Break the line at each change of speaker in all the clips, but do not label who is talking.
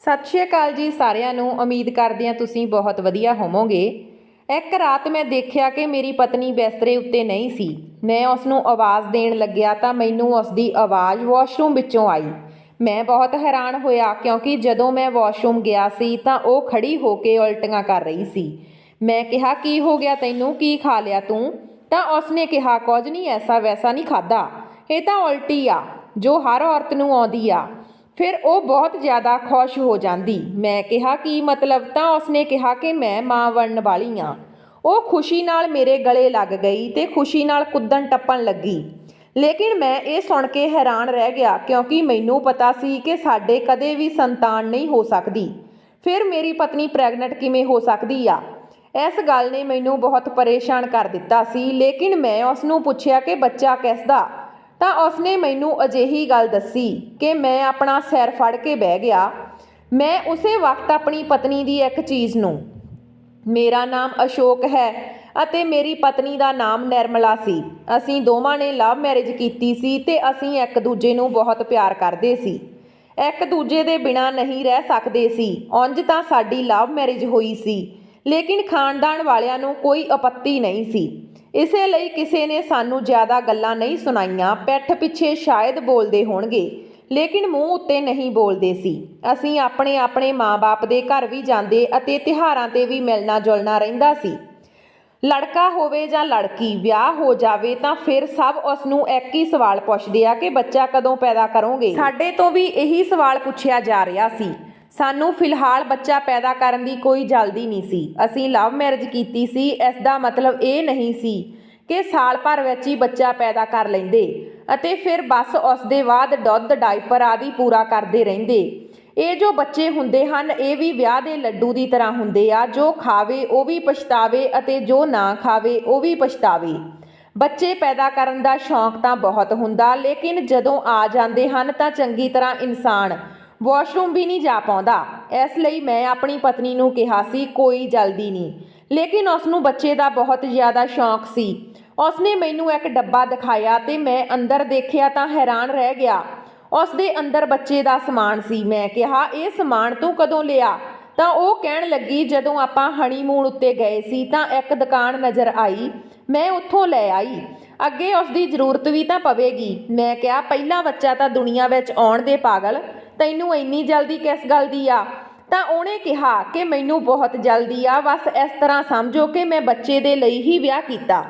ਸਤਿ ਸ਼੍ਰੀ ਅਕਾਲ ਜੀ ਸਾਰਿਆਂ ਨੂੰ। ਉਮੀਦ ਕਰਦੇ ਹਾਂ ਤੁਸੀਂ ਬਹੁਤ ਵਧੀਆ ਹੋਵੋਗੇ। ਇੱਕ ਰਾਤ ਮੈਂ ਦੇਖਿਆ ਕਿ ਮੇਰੀ ਪਤਨੀ ਬਿਸਤਰੇ ਉੱਤੇ ਨਹੀਂ ਸੀ। ਮੈਂ ਉਸ ਨੂੰ ਆਵਾਜ਼ ਦੇਣ ਲੱਗਿਆ ਤਾਂ ਮੈਨੂੰ ਉਸ ਦੀ ਆਵਾਜ਼ ਵਾਸ਼ਰੂਮ ਵਿੱਚੋਂ ਆਈ। ਮੈਂ ਬਹੁਤ ਹੈਰਾਨ ਹੋਇਆ ਕਿਉਂਕਿ ਜਦੋਂ ਮੈਂ ਵਾਸ਼ਰੂਮ ਗਿਆ ਸੀ ਤਾਂ ਉਹ ਖੜੀ ਹੋ ਕੇ ਉਲਟੀਆਂ ਕਰ ਰਹੀ ਸੀ। ਮੈਂ ਕਿਹਾ, ਕੀ ਹੋ ਗਿਆ ਤੈਨੂੰ? ਕੀ ਖਾ ਲਿਆ ਤੂੰ? ਤਾਂ ਉਸਨੇ ਕਿਹਾ, ਕੁਝ ਨਹੀਂ, ਐਸਾ ਵੈਸਾ ਨਹੀਂ ਖਾਦਾ ਇਹ ਤਾਂ ਉਲਟੀ ਆ, ਜੋ ਹਰ ਔਰਤ ਨੂੰ ਆਉਂਦੀ ਆ। ਫਿਰ ਉਹ ਬਹੁਤ ਜ਼ਿਆਦਾ ਖੁਸ਼ ਹੋ ਜਾਂਦੀ। ਮੈਂ ਕਿਹਾ, ਕੀ ਮਤਲਬ? ਤਾਂ ਉਸਨੇ ਕਿਹਾ ਕਿ ਮੈਂ ਮਾਂ ਬਣਨ ਵਾਲੀ ਆ। ਉਹ ਖੁਸ਼ੀ ਨਾਲ ਮੇਰੇ ਗਲੇ ਲੱਗ ਗਈ ਤੇ ਖੁਸ਼ੀ ਨਾਲ ਕੁੱਦਣ ਟੱਪਣ ਲੱਗੀ। ਲੇਕਿਨ ਮੈਂ ਇਹ ਸੁਣ ਕੇ ਹੈਰਾਨ ਰਹਿ ਗਿਆ, ਕਿਉਂਕਿ ਮੈਨੂੰ ਪਤਾ ਸੀ ਕਿ ਸਾਡੇ ਕਦੇ ਵੀ ਸੰਤਾਨ ਨਹੀਂ ਹੋ ਸਕਦੀ। ਫਿਰ ਮੇਰੀ ਪਤਨੀ ਪ੍ਰੈਗਨੈਂਟ ਕਿਵੇਂ ਹੋ ਸਕਦੀ ਆ? ਇਸ ਗੱਲ ਨੇ ਮੈਨੂੰ ਬਹੁਤ ਪਰੇਸ਼ਾਨ ਕਰ ਦਿੱਤਾ ਸੀ, ਲੇਕਿਨ ਮੈਂ ਉਸ ਨੂੰ ਪੁੱਛਿਆ ਕਿ ਬੱਚਾ ਕਿਸ ਦਾ ਤਾਂ ਉਸਨੇ ਮੈਨੂੰ ਅਜਿਹੀ ਗੱਲ ਦੱਸੀ ਕਿ ਮੈਂ ਆਪਣਾ ਸਿਰ ਫੜ ਕੇ ਬਹਿ ਗਿਆ। ਮੈਂ ਉਸੇ ਵਕਤ ਆਪਣੀ ਪਤਨੀ ਦੀ ਇੱਕ ਚੀਜ਼ ਨੂੰ, ਮੇਰਾ ਨਾਮ ਅਸ਼ੋਕ ਹੈ ਅਤੇ ਮੇਰੀ ਪਤਨੀ ਦਾ ਨਾਮ ਨਿਰਮਲਾ ਸੀ। ਅਸੀਂ ਦੋਵਾਂ ਨੇ ਲਵ ਮੈਰਿਜ ਕੀਤੀ ਸੀ ਤੇ ਅਸੀਂ ਇੱਕ ਦੂਜੇ ਨੂੰ ਬਹੁਤ ਪਿਆਰ ਕਰਦੇ ਸੀ। ਇੱਕ ਦੂਜੇ ਦੇ ਬਿਨਾ ਨਹੀਂ ਰਹਿ ਸਕਦੇ ਸੀ। ਉਂਝ ਤਾਂ ਸਾਡੀ ਲਵ ਮੈਰਿਜ ਹੋਈ ਸੀ, ਲੇਕਿਨ ਖਾਨਦਾਨ ਵਾਲਿਆਂ ਨੂੰ ਕੋਈ ਆਪੱਤੀ ਨਹੀਂ ਸੀ। ਇਸੇ ਲਈ ਕਿਸੇ ਨੇ ਸਾਨੂੰ ਜ਼ਿਆਦਾ ਗੱਲਾਂ ਨਹੀਂ ਸੁਣਾਈਆਂ, ਪਿੱਠ ਪਿੱਛੇ ਸ਼ਾਇਦ ਬੋਲਦੇ ਹੋਣਗੇ, ਲੇਕਿਨ ਮੂੰਹ ਉੱਤੇ ਨਹੀਂ ਬੋਲਦੇ ਸੀ। ਅਸੀਂ ਆਪਣੇ ਆਪਣੇ ਮਾਪੇ ਦੇ ਘਰ ਵੀ ਜਾਂਦੇ ਅਤੇ ਤਿਹਾਰਾਂ ਤੇ ਵੀ ਮਿਲਣਾ ਜੁਲਣਾ ਰਹਿੰਦਾ ਸੀ। ਲੜਕਾ ਹੋਵੇ ਜਾਂ ਲੜਕੀ, ਵਿਆਹ ਹੋ ਜਾਵੇ ਤਾਂ ਫਿਰ ਸਭ ਉਸ ਨੂੰ ਇੱਕ ਹੀ ਸਵਾਲ ਪੁੱਛਦੇ ਆ ਕਿ ਬੱਚਾ ਕਦੋਂ ਪੈਦਾ ਕਰੋਗੇ? ਸਾਡੇ ਤੋਂ ਵੀ ਇਹੀ ਸਵਾਲ ਪੁੱਛਿਆ ਜਾ ਰਿਹਾ ਸੀ। ਸਾਨੂੰ ਫਿਲਹਾਲ ਬੱਚਾ ਪੈਦਾ ਕਰਨ ਦੀ ਕੋਈ ਜਲਦੀ ਨਹੀਂ ਸੀ। ਅਸੀਂ ਲਵ ਮੈਰਿਜ ਕੀਤੀ ਸੀ ਇਸ ਦਾ ਮਤਲਬ ਇਹ ਨਹੀਂ ਸੀ ਕਿ ਸਾਲ ਭਰ ਵਿੱਚ ਹੀ ਬੱਚਾ ਪੈਦਾ ਕਰ ਲੈਂਦੇ ਅਤੇ ਫਿਰ ਬਸ ਉਸ ਦੇ ਬਾਅਦ ਦੁੱਧ ਡਾਈਪਰ ਆਦਿ ਪੂਰਾ ਕਰਦੇ ਰਹਿੰਦੇ। ਇਹ ਜੋ ਬੱਚੇ ਹੁੰਦੇ ਹਨ, ਇਹ ਵੀ ਵਿਆਹ ਦੇ ਲੱਡੂ ਦੀ ਤਰ੍ਹਾਂ ਹੁੰਦੇ ਆ। ਜੋ ਖਾਵੇ, ਉਹ ਵੀ ਪਛਤਾਵੇ ਅਤੇ ਜੋ ਨਾ ਖਾਵੇ, ਉਹ ਵੀ ਪਛਤਾਵੇ। ਬੱਚੇ ਪੈਦਾ ਕਰਨ ਦਾ ਸ਼ੌਂਕ ਤਾਂ ਬਹੁਤ ਹੁੰਦਾ, ਲੇਕਿਨ ਜਦੋਂ ਆ ਜਾਂਦੇ ਹਨ ਤਾਂ ਚੰਗੀ ਤਰ੍ਹਾਂ ਇਨਸਾਨ ਵਾਸ਼ਰੂਮ ਵੀ ਨਹੀਂ ਜਾ ਪਾਉਂਦਾ। ਇਸ ਲਈ ਮੈਂ ਆਪਣੀ ਪਤਨੀ ਨੂੰ ਕਿਹਾ ਸੀ, ਕੋਈ ਜਲਦੀ ਨਹੀਂ। ਲੇਕਿਨ ਉਸ ਨੂੰ ਬੱਚੇ ਦਾ ਬਹੁਤ ਜ਼ਿਆਦਾ ਸ਼ੌਂਕ ਸੀ। ਉਸ ਨੇ ਮੈਨੂੰ ਇੱਕ ਡੱਬਾ ਦਿਖਾਇਆ ਤੇ ਮੈਂ ਅੰਦਰ ਦੇਖਿਆ ਤਾਂ ਹੈਰਾਨ ਰਹਿ ਗਿਆ। ਉਸ ਦੇ ਅੰਦਰ ਬੱਚੇ ਦਾ ਸਮਾਨ ਸੀ। ਮੈਂ ਕਿਹਾ, ਇਹ ਸਮਾਨ ਤੂੰ ਕਦੋਂ ਲਿਆ? ਤਾਂ ਉਹ ਕਹਿਣ ਲੱਗੀ, ਜਦੋਂ ਆਪਾਂ ਹਨੀਮੂਨ ਉੱਤੇ ਗਏ ਸੀ ਤਾਂ ਇੱਕ ਦੁਕਾਨ ਨਜ਼ਰ ਆਈ। ਮੈਂ ਉੱਥੋਂ ਲੈ ਆਈ। ਅੱਗੇ ਉਸ ਦੀ ਜ਼ਰੂਰਤ ਵੀ ਤਾਂ ਪਵੇਗੀ। ਮੈਂ ਕਿਹਾ, ਪਹਿਲਾ ਬੱਚਾ ਤਾਂ ਦੁਨੀਆ ਵਿੱਚ ਆਉਣ ਦੇ ਪਾਗਲ। ਤੈਨੂੰ ਇੰਨੀ ਜਲਦੀ ਕਿਸ ਗੱਲ ਦੀ ਆ? ਤਾਂ ਉਹਨੇ ਕਿਹਾ ਕਿ ਮੈਨੂੰ ਬਹੁਤ ਜਲਦੀ ਆ, ਬਸ ਇਸ ਤਰ੍ਹਾਂ ਸਮਝੋ ਕਿ ਮੈਂ ਬੱਚੇ ਦੇ ਲਈ ਹੀ ਵਿਆਹ ਕੀਤਾ।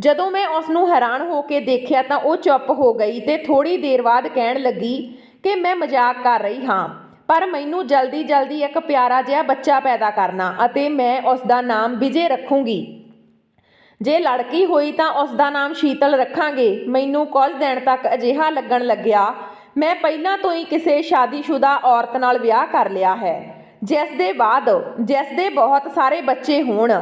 ਜਦੋਂ ਮੈਂ ਉਸ ਨੂੰ ਹੈਰਾਨ ਹੋ ਕੇ ਦੇਖਿਆ ਤਾਂ ਉਹ ਚੁੱਪ ਹੋ ਗਈ ਤੇ ਥੋੜੀ ਦੇਰ ਬਾਅਦ ਕਹਿਣ ਲੱਗੀ ਕਿ ਮੈਂ ਮਜ਼ਾਕ ਕਰ ਰਹੀ ਹਾਂ, ਪਰ ਮੈਨੂੰ ਜਲਦੀ ਜਲਦੀ ਇੱਕ ਪਿਆਰਾ ਜਿਹਾ ਬੱਚਾ ਪੈਦਾ ਕਰਨਾ ਅਤੇ ਮੈਂ ਉਸ ਦਾ ਨਾਮ ਵਿਜੇ ਰੱਖੂੰਗੀ। ਜੇ ਲੜਕੀ ਹੋਈ ਤਾਂ ਉਸ ਦਾ ਨਾਮ ਸ਼ੀਤਲ ਰੱਖਾਂਗੇ। ਮੈਨੂੰ ਕੁਝ ਦਿਨ ਤੱਕ ਅਜਿਹਾ ਲੱਗਣ ਲੱਗਿਆ ਮੈਂ ਪਹਿਲਾਂ ਤੋਂ ਹੀ ਕਿਸੇ ਸ਼ਾਦੀशुदा ਔਰਤ ਨਾਲ ਵਿਆਹ ਕਰ ਲਿਆ ਹੈ। ਜਿਸ ਦੇ ਬਾਅਦ, ਜਿਸ ਦੇ ਬਹੁਤ ਸਾਰੇ ਬੱਚੇ ਹੋਣ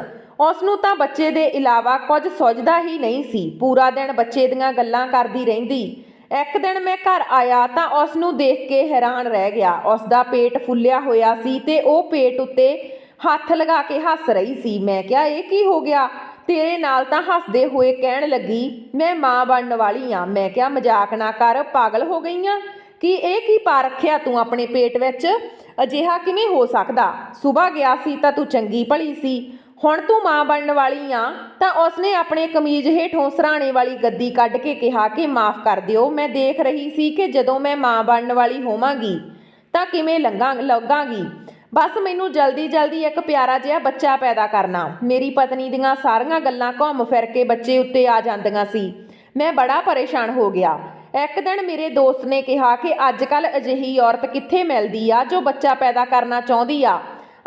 ਉਸ ਨੂੰ ਤਾਂ ਬੱਚੇ ਦੇ ਇਲਾਵਾ ਕੁਝ ਸੁੱਝਦਾ ਹੀ ਨਹੀਂ ਸੀ। ਪੂਰਾ ਦਿਨ ਬੱਚੇ ਦੀਆਂ ਗੱਲਾਂ ਕਰਦੀ ਰਹਿੰਦੀ। ਇੱਕ ਦਿਨ ਮੈਂ ਘਰ ਆਇਆ ਤਾਂ ਉਸ ਨੂੰ ਦੇਖ ਕੇ ਹੈਰਾਨ ਰਹਿ ਗਿਆ। ਉਸ ਦਾ ਪੇਟ ਫੁੱਲਿਆ ਹੋਇਆ ਸੀ ਤੇ ਉਹ ਪੇਟ ਉੱਤੇ ਹੱਥ ਲਗਾ ਕੇ ਹੱਸ ਰਹੀ ਸੀ। ਮੈਂ ਕਿਹਾ, ਇਹ ਕੀ ਹੋ ਗਿਆ? ਤੇਰੇ ਨਾਲ ਤਾਂ ਹੱਸਦੇ ਹੋਏ ਕਹਿਣ ਲੱਗੀ, ਮੈਂ ਮਾਂ ਬਣਨ ਵਾਲੀ ਆ। ਮੈਂ ਕਿਹਾ, ਮਜ਼ਾਕ ਨਾ ਕਰ, ਪਾਗਲ ਹੋ ਗਈ ਗਈਆਂ? ਕਿ ਇਹ ਕੀ ਪਾ ਰੱਖਿਆ ਤੂੰ ਆਪਣੇ ਪੇਟ ਵਿੱਚ? ਅਜਿਹਾ ਕਿਵੇਂ ਹੋ ਸਕਦਾ? ਸਵੇਰ ਗਿਆ ਸੀ ਤਾਂ ਤੂੰ ਚੰਗੀ ਭਲੀ ਸੀ। ਹੁਣ ਤੂੰ ਮਾਂ ਬਣਨ ਵਾਲੀ ਆ, ਤਾਂ ਉਸਨੇ ਆਪਣੇ ਕਮੀਜ਼ ਹੇਠੋਂ ਸਰਾਣੇ ਵਾਲੀ ਗੱਦੀ ਕੱਢ ਕੇ ਕਿਹਾ ਕਿ ਮਾਫ ਕਰ ਦਿਓ। ਮੈਂ ਦੇਖ ਰਹੀ ਸੀ ਕਿ ਜਦੋਂ ਮੈਂ ਮਾਂ ਬਣਨ ਵਾਲੀ ਹੋਵਾਂਗੀ, ਤਾਂ ਕਿਵੇਂ ਲੰਘਾਂ, ਲੱਗਾਂਗੀ। ਬਸ ਮੈਨੂੰ ਜਲਦੀ ਜਲਦੀ ਇੱਕ ਪਿਆਰਾ ਜਿਹਾ ਬੱਚਾ ਪੈਦਾ ਕਰਨਾ। ਮੇਰੀ ਪਤਨੀ ਦੀਆਂ ਸਾਰੀਆਂ ਗੱਲਾਂ ਘੁੰਮ ਫਿਰ ਕੇ ਬੱਚੇ ਉੱਤੇ ਆ ਜਾਂਦੀਆਂ ਸੀ। ਮੈਂ ਬੜਾ ਪਰੇਸ਼ਾਨ ਹੋ ਗਿਆ। ਇੱਕ ਦਿਨ ਮੇਰੇ ਦੋਸਤ ਨੇ ਕਿਹਾ ਕਿ ਅੱਜ ਕੱਲ ਅਜਿਹੀ ਔਰਤ ਕਿੱਥੇ ਮਿਲਦੀ ਆ ਜੋ ਬੱਚਾ ਪੈਦਾ ਕਰਨਾ ਚਾਹੁੰਦੀ ਆ।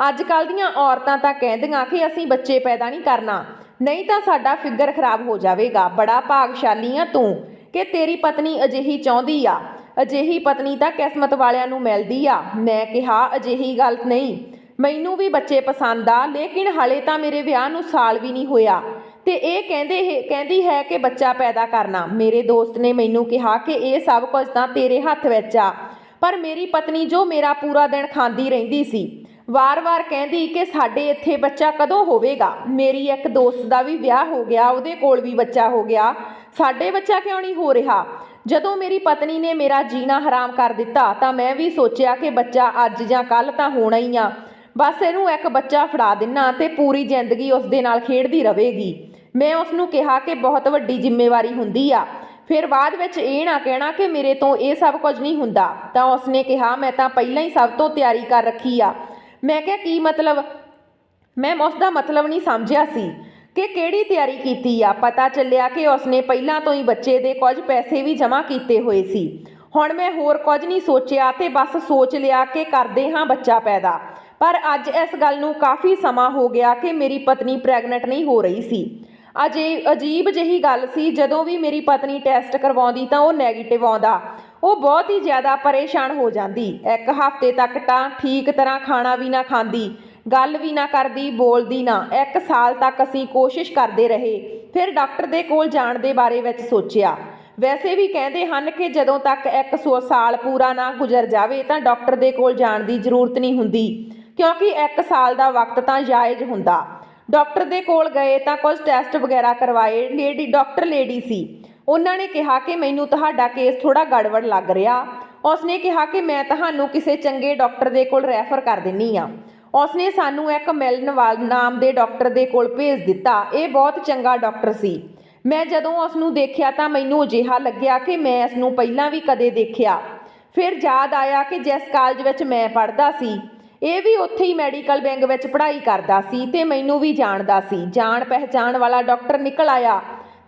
ਅੱਜ ਕੱਲ ਦੀਆਂ ਔਰਤਾਂ ਤਾਂ ਕਹਿੰਦੀਆਂ ਕਿ ਅਸੀਂ ਬੱਚੇ ਪੈਦਾ ਨਹੀਂ ਕਰਨਾ। ਨਹੀਂ ਤਾਂ ਸਾਡਾ ਫਿਗਰ ਖਰਾਬ ਹੋ ਜਾਵੇਗਾ। ਬੜਾ ਭਾਗਸ਼ਾਲੀ ਆ ਤੂੰ। ਕਿ ਤੇਰੀ ਪਤਨੀ ਅਜਿਹੀ ਚਾਹੁੰਦੀ ਆ। ਅਜਿਹੀ ਪਤਨੀ ਤਾਂ ਕਿਸਮਤ ਵਾਲਿਆਂ ਨੂੰ ਮਿਲਦੀ ਆ। ਮੈਂ ਕਿਹਾ, ਅਜਿਹੀ ਗੱਲ ਨਹੀਂ। ਮੈਨੂੰ ਵੀ ਬੱਚੇ ਪਸੰਦ ਆ, ਲੇਕਿਨ ਹਲੇ ਤਾਂ ਮੇਰੇ ਵਿਆਹ ਨੂੰ ਸਾਲ ਵੀ ਨਹੀਂ ਹੋਇਆ। ਤੇ ਇਹ ਕਹਿੰਦੇ ਕਹਿੰਦੀ ਹੈ ਕਿ ਬੱਚਾ ਪੈਦਾ ਕਰਨਾ। ਮੇਰੇ ਦੋਸਤ ਨੇ ਮੈਨੂੰ ਕਿਹਾ ਕਿ ਇਹ ਸਭ ਕੁਝ ਤਾਂ ਤੇਰੇ ਹੱਥ ਵਿੱਚ ਆ। ਪਰ ਮੇਰੀ ਪਤਨੀ ਜੋ ਮੇਰਾ ਪੂਰਾ ਦਿਨ ਖਾਂਦੀ ਰਹਿੰਦੀ ਸੀ, ਵਾਰ-ਵਾਰ ਕਹਿੰਦੀ ਕਿ ਸਾਡੇ ਇੱਥੇ ਬੱਚਾ ਕਦੋਂ ਹੋਵੇਗਾ? ਮੇਰੀ ਇੱਕ ਦੋਸਤ ਦਾ ਵੀ ਵਿਆਹ ਹੋ ਗਿਆ, ਉਹਦੇ ਕੋਲ ਵੀ ਬੱਚਾ ਹੋ ਗਿਆ। ਸਾਡੇ ਬੱਚਾ ਕਿਉਂ ਨਹੀਂ ਹੋ ਰਿਹਾ? ਜਦੋਂ ਮੇਰੀ ਪਤਨੀ ਨੇ ਮੇਰਾ ਜੀਣਾ ਹਰਾਮ ਕਰ ਦਿੱਤਾ ਤਾਂ ਮੈਂ ਵੀ ਸੋਚਿਆ ਕਿ ਬੱਚਾ ਅੱਜ ਜਾਂ ਕੱਲ ਤਾਂ ਹੋਣਾ ਹੀ ਆ। ਬਸ ਇਹਨੂੰ ਇੱਕ ਬੱਚਾ ਫੜਾ ਦਿੰਨਾ ਤੇ ਪੂਰੀ ਜ਼ਿੰਦਗੀ ਉਸ ਦੇ ਨਾਲ ਖੇਡਦੀ ਰਹੇਗੀ। ਮੈਂ ਉਸ ਨੂੰ ਕਿਹਾ ਕਿ ਬਹੁਤ ਵੱਡੀ ਜ਼ਿੰਮੇਵਾਰੀ ਹੁੰਦੀ ਆ। ਫਿਰ ਬਾਅਦ ਵਿੱਚ ਇਹ ਨਾ ਕਹਿਣਾ ਕਿ ਮੇਰੇ ਤੋਂ ਇਹ ਸਭ ਕੁਝ ਨਹੀਂ ਹੁੰਦਾ। ਤਾਂ ਉਸਨੇ ਕਿਹਾ, ਮੈਂ ਤਾਂ ਪਹਿਲਾਂ ਹੀ ਸਭ ਤੋਂ ਤਿਆਰੀ ਕਰ ਰੱਖੀ ਆ। ਮੈਂ ਕਿਹਾ, ਕੀ ਮਤਲਬ? ਮੈਂ ਉਸ ਦਾ ਮਤਲਬ ਨਹੀਂ ਸਮਝਿਆ ਸੀ। ਕਿ ਕਿਹੜੀ ਤਿਆਰੀ ਕੀਤੀ ਆ? ਪਤਾ ਚੱਲਿਆ ਕਿ ਉਸਨੇ ਪਹਿਲਾਂ ਤੋਂ ਹੀ ਬੱਚੇ ਦੇ ਕੁਝ ਪੈਸੇ ਵੀ ਜਮ੍ਹਾਂ ਕੀਤੇ ਹੋਏ ਸੀ। ਹੁਣ ਮੈਂ ਹੋਰ ਕੁਝ ਨਹੀਂ ਸੋਚਿਆ ਤੇ ਬਸ ਸੋਚ ਲਿਆ ਕਿ ਕਰਦੇ ਹਾਂ ਬੱਚਾ ਪੈਦਾ। ਪਰ ਅੱਜ ਇਸ ਗੱਲ ਨੂੰ ਕਾਫੀ ਸਮਾਂ ਹੋ ਗਿਆ ਕਿ ਮੇਰੀ ਪਤਨੀ ਪ੍ਰੈਗਨੈਂਟ ਨਹੀਂ ਹੋ ਰਹੀ ਸੀ। ਅਜੇ ਅਜੀਬ ਜਿਹੀ ਗੱਲ ਸੀ, ਜਦੋਂ ਵੀ ਮੇਰੀ ਪਤਨੀ ਟੈਸਟ ਕਰਵਾਉਂਦੀ ਤਾਂ ਉਹ 네ਗੇਟਿਵ ਆਉਂਦਾ। ਉਹ ਬਹੁਤ ਹੀ ਜ਼ਿਆਦਾ ਪਰੇਸ਼ਾਨ ਹੋ ਜਾਂਦੀ। ਇੱਕ ਹਫ਼ਤੇ ਤੱਕ ਤਾਂ ਠੀਕ ਤਰ੍ਹਾਂ ਖਾਣਾ ਵੀ ਨਾ ਖਾਂਦੀ। ਗੱਲ ਵੀ ਨਾ ਕਰਦੀ, ਬੋਲਦੀ ਨਾ। ਇੱਕ ਸਾਲ ਤੱਕ ਅਸੀਂ ਕੋਸ਼ਿਸ਼ ਕਰਦੇ ਰਹੇ। ਫਿਰ ਡਾਕਟਰ ਦੇ ਕੋਲ ਜਾਣ ਦੇ ਬਾਰੇ ਵਿੱਚ ਸੋਚਿਆ। ਵੈਸੇ ਵੀ ਕਹਿੰਦੇ ਹਨ ਕਿ ਜਦੋਂ ਤੱਕ ਇੱਕ ਸੌ ਸਾਲ ਪੂਰਾ ਨਾ ਗੁਜ਼ਰ ਜਾਵੇ ਤਾਂ ਡਾਕਟਰ ਦੇ ਕੋਲ ਜਾਣ ਦੀ ਜ਼ਰੂਰਤ ਨਹੀਂ ਹੁੰਦੀ, ਕਿਉਂਕਿ ਇੱਕ ਸਾਲ ਦਾ ਵਕਤ ਤਾਂ ਜਾਇਜ਼ ਹੁੰਦਾ। ਡਾਕਟਰ ਦੇ ਕੋਲ ਗਏ ਤਾਂ ਕੁਝ ਟੈਸਟ ਵਗੈਰਾ ਕਰਵਾਏ, ਲੇਡੀ, ਡਾਕਟਰ ਲੇਡੀ ਸੀ। ਉਹਨਾਂ ਨੇ ਕਿਹਾ ਕਿ ਮੈਨੂੰ ਤੁਹਾਡਾ ਕੇਸ ਥੋੜਾ ਗੜਬੜ ਲੱਗ ਰਿਹਾ। ਉਸਨੇ ਕਿਹਾ ਕਿ ਮੈਂ ਤੁਹਾਨੂੰ ਕਿਸੇ ਚੰਗੇ ਡਾਕਟਰ ਦੇ ਕੋਲ ਰੈਫਰ ਕਰ ਦਿੰਨੀ ਆ ਉਸਨੇ ਸਾਨੂੰ ਇੱਕ ਮਿਲਨਵਾਲ ਨਾਮ ਦੇ ਡਾਕਟਰ ਦੇ ਕੋਲ ਭੇਜ ਦਿੱਤਾ। ਇਹ ਬਹੁਤ ਚੰਗਾ ਡਾਕਟਰ ਸੀ। ਮੈਂ ਜਦੋਂ ਉਸ ਨੂੰ ਦੇਖਿਆ ਤਾਂ ਮੈਨੂੰ ਅਜਿਹਾ ਲੱਗਿਆ ਕਿ ਮੈਂ ਇਸ ਨੂੰ ਪਹਿਲਾਂ ਵੀ ਕਦੇ ਦੇਖਿਆ। ਫਿਰ ਯਾਦ ਆਇਆ ਕਿ ਜਿਸ ਕਾਲਜ ਵਿੱਚ ਮੈਂ ਪੜ੍ਹਦਾ ਸੀ, ਇਹ ਵੀ ਉੱਥੇ ਹੀ ਮੈਡੀਕਲ ਵਿੰਗ ਵਿੱਚ ਪੜ੍ਹਾਈ ਕਰਦਾ ਸੀ ਤੇ ਮੈਨੂੰ ਵੀ ਜਾਣਦਾ ਸੀ। ਜਾਣ ਪਹਿਚਾਣ ਵਾਲਾ ਡਾਕਟਰ ਨਿਕਲ ਆਇਆ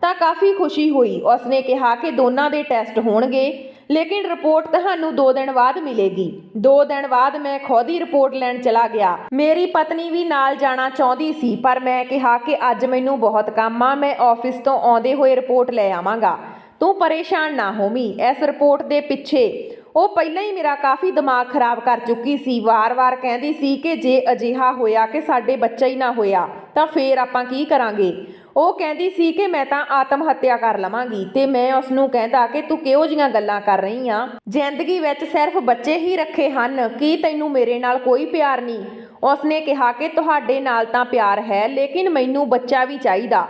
ਤਾਂ ਕਾਫੀ ਖੁਸ਼ੀ ਹੋਈ। ਉਸਨੇ ਕਿਹਾ ਕਿ ਦੋਨਾਂ ਦੇ ਟੈਸਟ ਹੋਣਗੇ। ਲੇਕਿਨ ਰਿਪੋਰਟ ਤੁਹਾਨੂੰ 2 ਦਿਨ ਬਾਅਦ ਮਿਲੇਗੀ। 2 ਦਿਨ ਬਾਅਦ ਮੈਂ ਖੁਦ ਹੀ ਰਿਪੋਰਟ ਲੈਣ ਚਲਾ ਗਿਆ। ਮੇਰੀ ਪਤਨੀ ਵੀ ਨਾਲ ਜਾਣਾ ਚਾਹੁੰਦੀ ਸੀ, ਪਰ ਮੈਂ ਕਿਹਾ ਕਿ ਅੱਜ ਮੈਨੂੰ ਬਹੁਤ ਕੰਮ ਆ, ਮੈਂ ਆਫਿਸ ਤੋਂ ਆਉਂਦੇ ਹੋਏ ਰਿਪੋਰਟ ਲੈ ਆਵਾਂਗਾ। ਤੂੰ ਪਰੇਸ਼ਾਨ ਨਾ ਹੋਵੀਂ, ਇਸ ਰਿਪੋਰਟ ਦੇ ਪਿੱਛੇ। ਉਹ ਪਹਿਲਾਂ ਹੀ ਮੇਰਾ ਕਾਫੀ ਦਿਮਾਗ ਖਰਾਬ ਕਰ ਚੁੱਕੀ ਸੀ। ਵਾਰ-ਵਾਰ ਕਹਿੰਦੀ ਸੀ ਕਿ ਜੇ ਅਜਿਹਾ ਹੋਇਆ ਕਿ ਸਾਡੇ ਬੱਚਾ ਹੀ ਨਾ ਹੋਇਆ, ਤਾਂ ਫੇਰ ਆਪਾਂ ਕੀ ਕਰਾਂਗੇ? ਉਹ ਕਹਿੰਦੀ ਸੀ ਕਿ ਮੈਂ ਤਾਂ ਆਤਮ ਹੱਤਿਆ ਕਰ ਲਵਾਂਗੀ ਤੇ ਮੈਂ ਉਸ ਨੂੰ ਕਹਿੰਦਾ ਕਿ ਤੂੰ ਕਿਹੋ ਜੀਆਂ ਗੱਲਾਂ ਕਰ ਰਹੀ ਆ? ਜ਼ਿੰਦਗੀ ਵਿੱਚ ਸਿਰਫ ਬੱਚੇ ਹੀ ਰੱਖੇ ਹਨ। ਕੀ ਤੈਨੂੰ ਮੇਰੇ ਨਾਲ ਕੋਈ ਪਿਆਰ ਨਹੀਂ? ਉਸਨੇ ਕਿਹਾ ਕਿ ਤੁਹਾਡੇ ਨਾਲ ਤਾਂ ਪਿਆਰ ਹੈ, ਲੇਕਿਨ ਮੈਨੂੰ ਬੱਚਾ ਵੀ ਚਾਹੀਦਾ।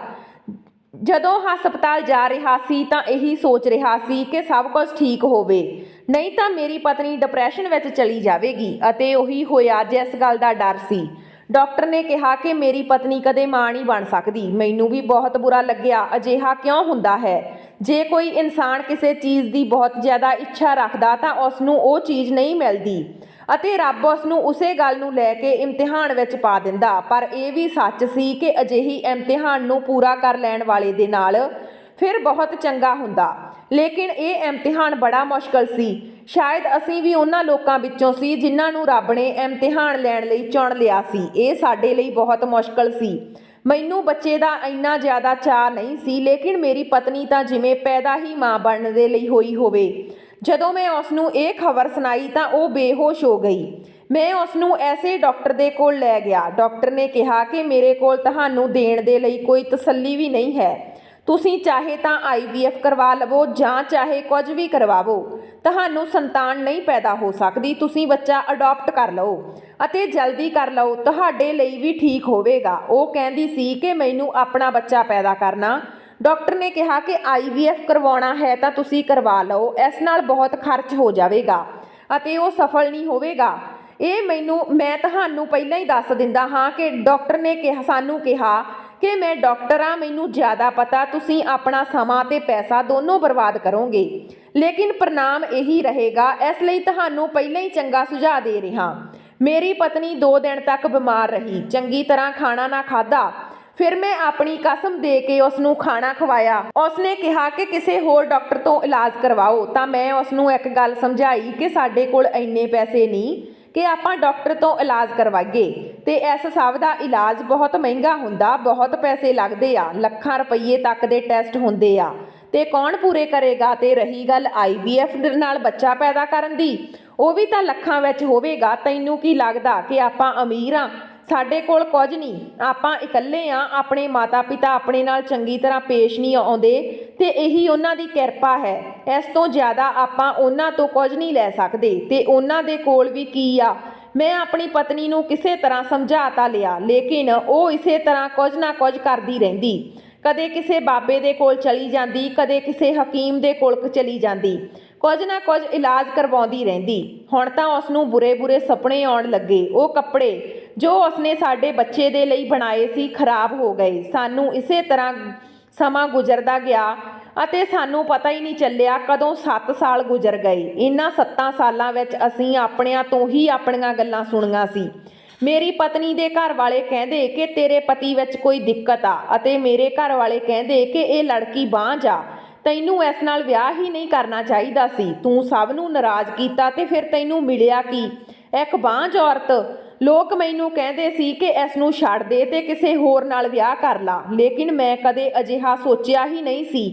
ਜਦੋਂ ਹਸਪਤਾਲ ਜਾ ਰਿਹਾ ਸੀ ਤਾਂ ਇਹੀ ਸੋਚ ਰਿਹਾ ਸੀ ਕਿ ਸਭ ਕੁਝ ਠੀਕ ਹੋਵੇ। ਨਹੀਂ ਤਾਂ ਮੇਰੀ ਪਤਨੀ ਡਿਪਰੈਸ਼ਨ ਵਿੱਚ ਚਲੀ ਜਾਵੇਗੀ ਅਤੇ ਉਹੀ ਹੋਇਆ ਜਿਸ ਗੱਲ ਦਾ ਡਰ ਸੀ। ਡਾਕਟਰ ਨੇ ਕਿਹਾ ਕਿ ਮੇਰੀ ਪਤਨੀ ਕਦੇ ਮਾਂ ਨਹੀਂ ਬਣ ਸਕਦੀ। ਮੈਨੂੰ ਵੀ ਬਹੁਤ ਬੁਰਾ ਲੱਗਿਆ। ਅਜਿਹਾ ਕਿਉਂ ਹੁੰਦਾ ਹੈ? ਜੇ ਕੋਈ ਇਨਸਾਨ ਕਿਸੇ ਚੀਜ਼ ਦੀ ਬਹੁਤ ਜ਼ਿਆਦਾ ਇੱਛਾ ਰੱਖਦਾ ਤਾਂ ਉਸ ਨੂੰ ਉਹ ਚੀਜ਼ ਨਹੀਂ ਮਿਲਦੀ ਅਤੇ ਰੱਬ ਉਸ ਨੂੰ ਉਸੇ ਗੱਲ ਨੂੰ ਲੈ ਕੇ ਇਮਤਿਹਾਨ ਵਿੱਚ ਪਾ ਦਿੰਦਾ। ਪਰ ਇਹ ਵੀ ਸੱਚ ਸੀ ਕਿ ਅਜਿਹੀ ਇਮਤਿਹਾਨ ਨੂੰ ਪੂਰਾ ਕਰ ਲੈਣ ਵਾਲੇ ਦੇ ਨਾਲ ਫਿਰ ਬਹੁਤ ਚੰਗਾ ਹੁੰਦਾ। ਲੇਕਿਨ ਇਹ ਇਮਤਿਹਾਨ ਬੜਾ ਮੁਸ਼ਕਲ ਸੀ। ਸ਼ਾਇਦ ਅਸੀਂ ਵੀ ਉਹਨਾਂ ਲੋਕਾਂ ਵਿੱਚੋਂ ਸੀ ਜਿਨ੍ਹਾਂ ਨੂੰ ਰੱਬ ਨੇ ਇਮਤਿਹਾਨ ਲੈਣ ਲਈ ਚੁਣ ਲਿਆ ਸੀ। ਇਹ ਸਾਡੇ ਲਈ ਬਹੁਤ ਮੁਸ਼ਕਲ ਸੀ। ਮੈਨੂੰ ਬੱਚੇ ਦਾ ਇੰਨਾ ਜ਼ਿਆਦਾ ਚਾਅ ਨਹੀਂ ਸੀ, ਲੇਕਿਨ ਮੇਰੀ ਪਤਨੀ ਤਾਂ ਜਿਵੇਂ ਪੈਦਾ ਹੀ ਮਾਂ ਬਣਨ ਦੇ ਲਈ ਹੋਈ ਹੋਵੇ। ਜਦੋਂ ਮੈਂ ਉਸ ਨੂੰ ਇਹ ਖਬਰ ਸੁਣਾਈ ਤਾਂ ਉਹ ਬੇਹੋਸ਼ ਹੋ ਗਈ। ਮੈਂ ਉਸ ਨੂੰ ਐਸੇ ਡਾਕਟਰ ਦੇ ਕੋਲ ਲੈ ਗਿਆ। ਡਾਕਟਰ ਨੇ ਕਿਹਾ ਕਿ ਮੇਰੇ ਕੋਲ ਤੁਹਾਨੂੰ ਦੇਣ ਦੇ ਲਈ ਕੋਈ ਤਸੱਲੀ ਵੀ ਨਹੀਂ ਹੈ। ਤੁਸੀਂ ਚਾਹੇ ਤਾਂ ਆਈਵੀਐਫ ਕਰਵਾ ਲਵੋ ਜਾਂ ਚਾਹੇ ਕੁਝ ਵੀ ਕਰਵਾਵੋ, ਤੁਹਾਨੂੰ ਸੰਤਾਨ ਨਹੀਂ ਪੈਦਾ ਹੋ ਸਕਦੀ, ਤੁਸੀਂ ਬੱਚਾ ਅਡਾਪਟ ਕਰ ਲਓ ਅਤੇ ਜਲਦੀ ਕਰ ਲਓ, ਤੁਹਾਡੇ ਲਈ ਵੀ ਠੀਕ ਹੋਵੇਗਾ। ਉਹ ਕਹਿੰਦੀ ਸੀ ਕਿ ਮੈਨੂੰ ਆਪਣਾ ਬੱਚਾ ਪੈਦਾ ਕਰਨਾ। ਡਾਕਟਰ ਨੇ ਕਿਹਾ ਕਿ ਆਈਵੀਐਫ ਕਰਵਾਉਣਾ ਹੈ ਤਾਂ ਤੁਸੀਂ ਕਰਵਾ ਲਓ, ਇਸ ਨਾਲ ਬਹੁਤ ਖਰਚ ਹੋ ਜਾਵੇਗਾ ਅਤੇ ਉਹ ਸਫਲ ਨਹੀਂ ਹੋਵੇਗਾ। ਇਹ ਮੈਨੂੰ, ਮੈਂ ਤੁਹਾਨੂੰ ਪਹਿਲਾਂ ਹੀ ਦੱਸ ਦਿੰਦਾ ਹਾਂ ਕਿ ਡਾਕਟਰ ਨੇ ਕਿਹਾ, ਸਾਨੂੰ ਕਿਹਾ ਕਿ ਮੈਂ ਡਾਕਟਰ ਆ ਮੈਨੂੰ ਜ਼ਿਆਦਾ ਪਤਾ, ਤੁਸੀਂ ਆਪਣਾ ਸਮਾਂ ਤੇ ਪੈਸਾ ਦੋਨੋਂ ਬਰਬਾਦ ਕਰੋਗੇ। ਲੇਕਿਨ ਪ੍ਰਣਾਮ ਇਹੀ ਰਹੇਗਾ, ਇਸ ਲਈ ਤੁਹਾਨੂੰ ਪਹਿਲਾਂ ਹੀ ਚੰਗਾ ਸੁਝਾਅ ਦੇ ਰਿਹਾ। ਮੇਰੀ ਪਤਨੀ 2 ਦਿਨ ਤੱਕ ਬਿਮਾਰ ਰਹੀ, ਚੰਗੀ ਤਰ੍ਹਾਂ ਖਾਣਾ ਨਾ ਖਾਦਾ ਫਿਰ ਮੈਂ ਆਪਣੀ ਕਸਮ ਦੇ ਕੇ ਉਸ ਨੂੰ ਖਾਣਾ ਖਵਾਇਆ। ਉਸਨੇ ਕਿਹਾ ਕਿ ਕਿਸੇ ਹੋਰ ਡਾਕਟਰ ਤੋਂ ਇਲਾਜ ਕਰਵਾਓ। ਤਾਂ ਮੈਂ ਉਸ ਨੂੰ ਇੱਕ ਗੱਲ ਸਮਝਾਈ ਕਿ ਸਾਡੇ ਕੋਲ ਇੰਨੇ ਪੈਸੇ ਨਹੀਂ ਕਿ ਆਪਾਂ ਡਾਕਟਰ ਤੋਂ ਇਲਾਜ ਕਰਵਾਈਏ। ਤੇ ਇਸ ਸਭ ਦਾ ਇਲਾਜ ਬਹੁਤ ਮਹਿੰਗਾ ਹੁੰਦਾ, ਬਹੁਤ ਪੈਸੇ ਲੱਗਦੇ ਆ, ਲੱਖਾਂ ਰੁਪਏ ਤੱਕ ਦੇ ਟੈਸਟ ਹੁੰਦੇ ਆ। ਤੇ ਕੌਣ ਪੂਰੇ ਕਰੇਗਾ? ਤੇ ਰਹੀ ਗੱਲ ਆਈਵੀਐਫ ਨਾਲ ਬੱਚਾ ਪੈਦਾ ਕਰਨ ਦੀ। ਉਹ ਵੀ ਤਾਂ ਲੱਖਾਂ ਵਿੱਚ ਹੋਵੇਗਾ। ਤੈਨੂੰ ਕੀ ਲੱਗਦਾ ਕਿ ਆਪਾਂ ਅਮੀਰ ਆ? ਸਾਡੇ ਕੋਲ ਕੁਝ ਨਹੀਂ। ਆਪਾਂ ਇਕੱਲੇ ਆ, ਆਪਣੇ ਮਾਤਾ-ਪਿਤਾ ਆਪਣੇ ਨਾਲ ਚੰਗੀ ਤਰ੍ਹਾਂ ਪੇਸ਼ ਨਹੀਂ ਆਉਂਦੇ ਤੇ ਇਹੀ ਉਹਨਾਂ ਦੀ ਕਿਰਪਾ ਹੈ। ਇਸ ਤੋਂ ਜ਼ਿਆਦਾ ਆਪਾਂ ਉਹਨਾਂ ਤੋਂ ਕੁਝ ਨਹੀਂ ਲੈ ਸਕਦੇ ਤੇ ਉਹਨਾਂ ਦੇ ਕੋਲ ਵੀ ਕੀ ਆ? ਮੈਂ ਆਪਣੀ ਪਤਨੀ ਨੂੰ ਕਿਸੇ ਤਰ੍ਹਾਂ ਸਮਝਾ ਤਾਂ ਲਿਆ, ਲੇਕਿਨ ਉਹ ਇਸੇ ਤਰ੍ਹਾਂ ਕੁਝ ਨਾ ਕੁਝ ਕਰਦੀ ਰਹਿੰਦੀ। ਕਦੇ ਕਿਸੇ ਬਾਬੇ ਦੇ ਕੋਲ ਚਲੀ ਜਾਂਦੀ, ਕਦੇ ਕਿਸੇ ਹਕੀਮ ਦੇ ਕੋਲ ਚਲੀ ਜਾਂਦੀ। ਕੁਝ ਨਾ ਕੁਝ ਇਲਾਜ ਕਰਵਾਉਂਦੀ ਰਹਿੰਦੀ। ਹੁਣ ਤਾਂ ਉਸ ਨੂੰ ਬੁਰੇ-ਬੁਰੇ ਸੁਪਨੇ ਆਉਣ ਲੱਗੇ। ਉਹ ਕੱਪੜੇ ਜੋ ਉਸਨੇ ਸਾਡੇ ਬੱਚੇ ਦੇ ਲਈ ਬਣਾਏ ਸੀ, ਖਰਾਬ ਹੋ ਗਏ। ਸਾਨੂੰ ਇਸੇ ਤਰ੍ਹਾਂ ਸਮਾਂ ਗੁਜ਼ਰਦਾ ਗਿਆ ਅਤੇ ਸਾਨੂੰ ਪਤਾ ਹੀ ਨਹੀਂ ਚੱਲਿਆ ਕਦੋਂ 7 ਸਾਲ ਗੁਜ਼ਰ ਗਏ। ਇਹਨਾਂ 7 ਸਾਲਾਂ ਵਿੱਚ ਅਸੀਂ ਆਪਣਿਆਂ ਤੋਂ ਹੀ ਆਪਣੀਆਂ ਗੱਲਾਂ ਸੁਣੀਆਂ ਸੀ। ਮੇਰੀ ਪਤਨੀ ਦੇ ਘਰ ਵਾਲੇ ਕਹਿੰਦੇ ਕਿ ਤੇਰੇ ਪਤੀ ਵਿੱਚ ਕੋਈ ਦਿੱਕਤ ਆ ਅਤੇ ਮੇਰੇ ਘਰ ਵਾਲੇ ਕਹਿੰਦੇ ਕਿ ਇਹ ਲੜਕੀ ਬਾਂਝ ਆ। ਤੈਨੂੰ ਇਸ ਨਾਲ ਵਿਆਹ ਹੀ ਨਹੀਂ ਕਰਨਾ ਚਾਹੀਦਾ ਸੀ। ਤੂੰ ਸਭ ਨੂੰ ਨਾਰਾਜ਼ ਕੀਤਾ ਤੇ ਫਿਰ ਤੈਨੂੰ ਮਿਲਿਆ ਕੀ? ਇੱਕ ਬਾਂਝ ਔਰਤ। ਲੋਕ ਮੈਨੂੰ ਕਹਿੰਦੇ ਸੀ ਕਿ ਇਸ ਨੂੰ ਛੱਡ ਦੇ ਤੇ ਕਿਸੇ ਹੋਰ ਨਾਲ ਵਿਆਹ ਕਰ ਲਾ। ਲੇਕਿਨ ਮੈਂ ਕਦੇ ਅਜਿਹਾ ਸੋਚਿਆ ਹੀ ਨਹੀਂ ਸੀ।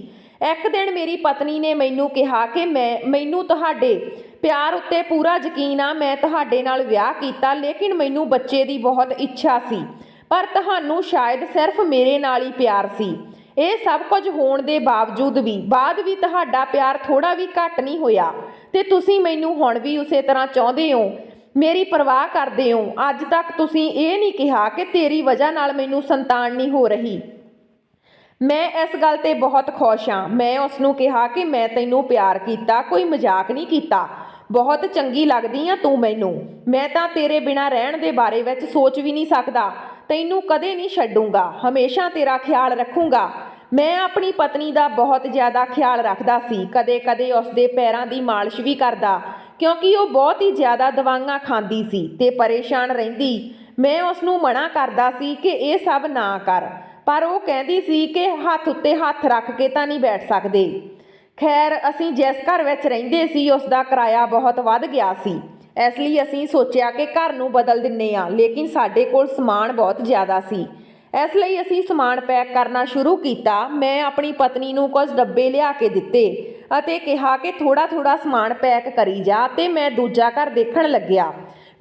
ਇੱਕ ਦਿਨ ਮੇਰੀ ਪਤਨੀ ਨੇ ਮੈਨੂੰ ਕਿਹਾ ਕਿ ਮੈਂ, ਮੈਨੂੰ ਤੁਹਾਡੇ ਪਿਆਰ ਉੱਤੇ ਪੂਰਾ ਯਕੀਨ ਆ, ਮੈਂ ਤੁਹਾਡੇ ਨਾਲ ਵਿਆਹ ਕੀਤਾ, ਲੇਕਿਨ ਮੈਨੂੰ ਬੱਚੇ ਦੀ ਬਹੁਤ ਇੱਛਾ ਸੀ। ਪਰ ਤੁਹਾਨੂੰ ਸ਼ਾਇਦ ਸਿਰਫ ਮੇਰੇ ਨਾਲ ਹੀ ਪਿਆਰ ਸੀ। ਇਹ ਸਭ ਕੁਝ ਹੋਣ ਦੇ ਬਾਵਜੂਦ ਵੀ, ਬਾਅਦ ਵੀ ਤੁਹਾਡਾ ਪਿਆਰ ਥੋੜਾ ਵੀ ਘੱਟ ਨਹੀਂ ਹੋਇਆ। ਤੇ ਤੁਸੀਂ ਮੈਨੂੰ ਹੁਣ ਵੀ ਉਸੇ ਤਰ੍ਹਾਂ ਚਾਹੁੰਦੇ ਹੋ, ਮੇਰੀ ਪਰਵਾਹ ਕਰਦੇ ਹੋ। ਅੱਜ ਤੱਕ ਤੁਸੀਂ ਇਹ ਨਹੀਂ ਕਿਹਾ ਕਿ ਤੇਰੀ ਵਜ੍ਹਾ ਨਾਲ ਮੈਨੂੰ ਸੰਤਾਨ ਨਹੀਂ ਹੋ ਰਹੀ। ਮੈਂ ਇਸ ਗੱਲ ਤੇ ਬਹੁਤ ਖੁਸ਼ ਹਾਂ। ਮੈਂ ਉਸ ਨੂੰ ਕਿਹਾ ਕਿ ਮੈਂ ਤੈਨੂੰ ਪਿਆਰ ਕੀਤਾ, ਕੋਈ ਮਜ਼ਾਕ ਨਹੀਂ ਕੀਤਾ। ਬਹੁਤ ਚੰਗੀ ਲੱਗਦੀ ਆ ਤੂੰ ਮੈਨੂੰ। ਮੈਂ ਤਾਂ ਤੇਰੇ ਬਿਨਾ ਰਹਿਣ ਦੇ ਬਾਰੇ ਵਿੱਚ ਸੋਚ ਵੀ ਨਹੀਂ ਸਕਦਾ। ਤੈਨੂੰ ਕਦੇ ਨਹੀਂ ਛੱਡੂੰਗਾ। ਹਮੇਸ਼ਾ ਤੇਰਾ ਖਿਆਲ ਰੱਖੂੰਗਾ। ਮੈਂ ਆਪਣੀ ਪਤਨੀ ਦਾ ਬਹੁਤ ਜ਼ਿਆਦਾ ਖਿਆਲ ਰੱਖਦਾ ਸੀ, ਕਦੇ-ਕਦੇ ਉਸ ਦੇ ਪੈਰਾਂ ਦੀ ਮਾਲਿਸ਼ ਵੀ ਕਰਦਾ, ਕਿਉਂਕਿ ਉਹ ਬਹੁਤ ਹੀ ਜ਼ਿਆਦਾ ਦਵਾਈਆਂ ਖਾਂਦੀ ਸੀ ਤੇ ਪਰੇਸ਼ਾਨ ਰਹਿੰਦੀ। ਮੈਂ ਉਸ ਨੂੰ ਮਨਾ ਕਰਦਾ ਸੀ ਕਿ ਇਹ ਸਭ ਨਾ ਕਰ, ਪਰ ਉਹ ਕਹਿੰਦੀ ਸੀ ਕਿ ਹੱਥ ਉੱਤੇ ਹੱਥ ਰੱਖ ਕੇ ਤਾਂ ਨਹੀਂ ਬੈਠ ਸਕਦੇ। ਖੈਰ, ਅਸੀਂ ਜਿਸ ਘਰ ਵਿੱਚ ਰਹਿੰਦੇ ਸੀ ਉਸ ਦਾ ਕਿਰਾਇਆ ਬਹੁਤ ਵੱਧ ਗਿਆ ਸੀ। ਇਸ ਲਈ ਅਸੀਂ ਸੋਚਿਆ ਕਿ ਘਰ ਨੂੰ ਬਦਲ ਦਿੰਨੇ ਆ ਲੇਕਿਨ ਸਾਡੇ ਕੋਲ ਸਮਾਨ ਬਹੁਤ ਜ਼ਿਆਦਾ ਸੀ। ਇਸ ਲਈ ਅਸੀਂ ਸਮਾਨ ਪੈਕ ਕਰਨਾ ਸ਼ੁਰੂ ਕੀਤਾ। ਮੈਂ ਆਪਣੀ ਪਤਨੀ ਨੂੰ ਕੁਝ ਡੱਬੇ ਲਿਆ ਕੇ ਦਿੱਤੇ ਅਤੇ ਕਿਹਾ ਕਿ ਥੋੜਾ ਥੋੜਾ ਸਮਾਨ ਪੈਕ ਕਰੀ ਜਾ ਤੇ ਮੈਂ ਦੂਜਾ ਘਰ ਦੇਖਣ ਲੱਗਿਆ।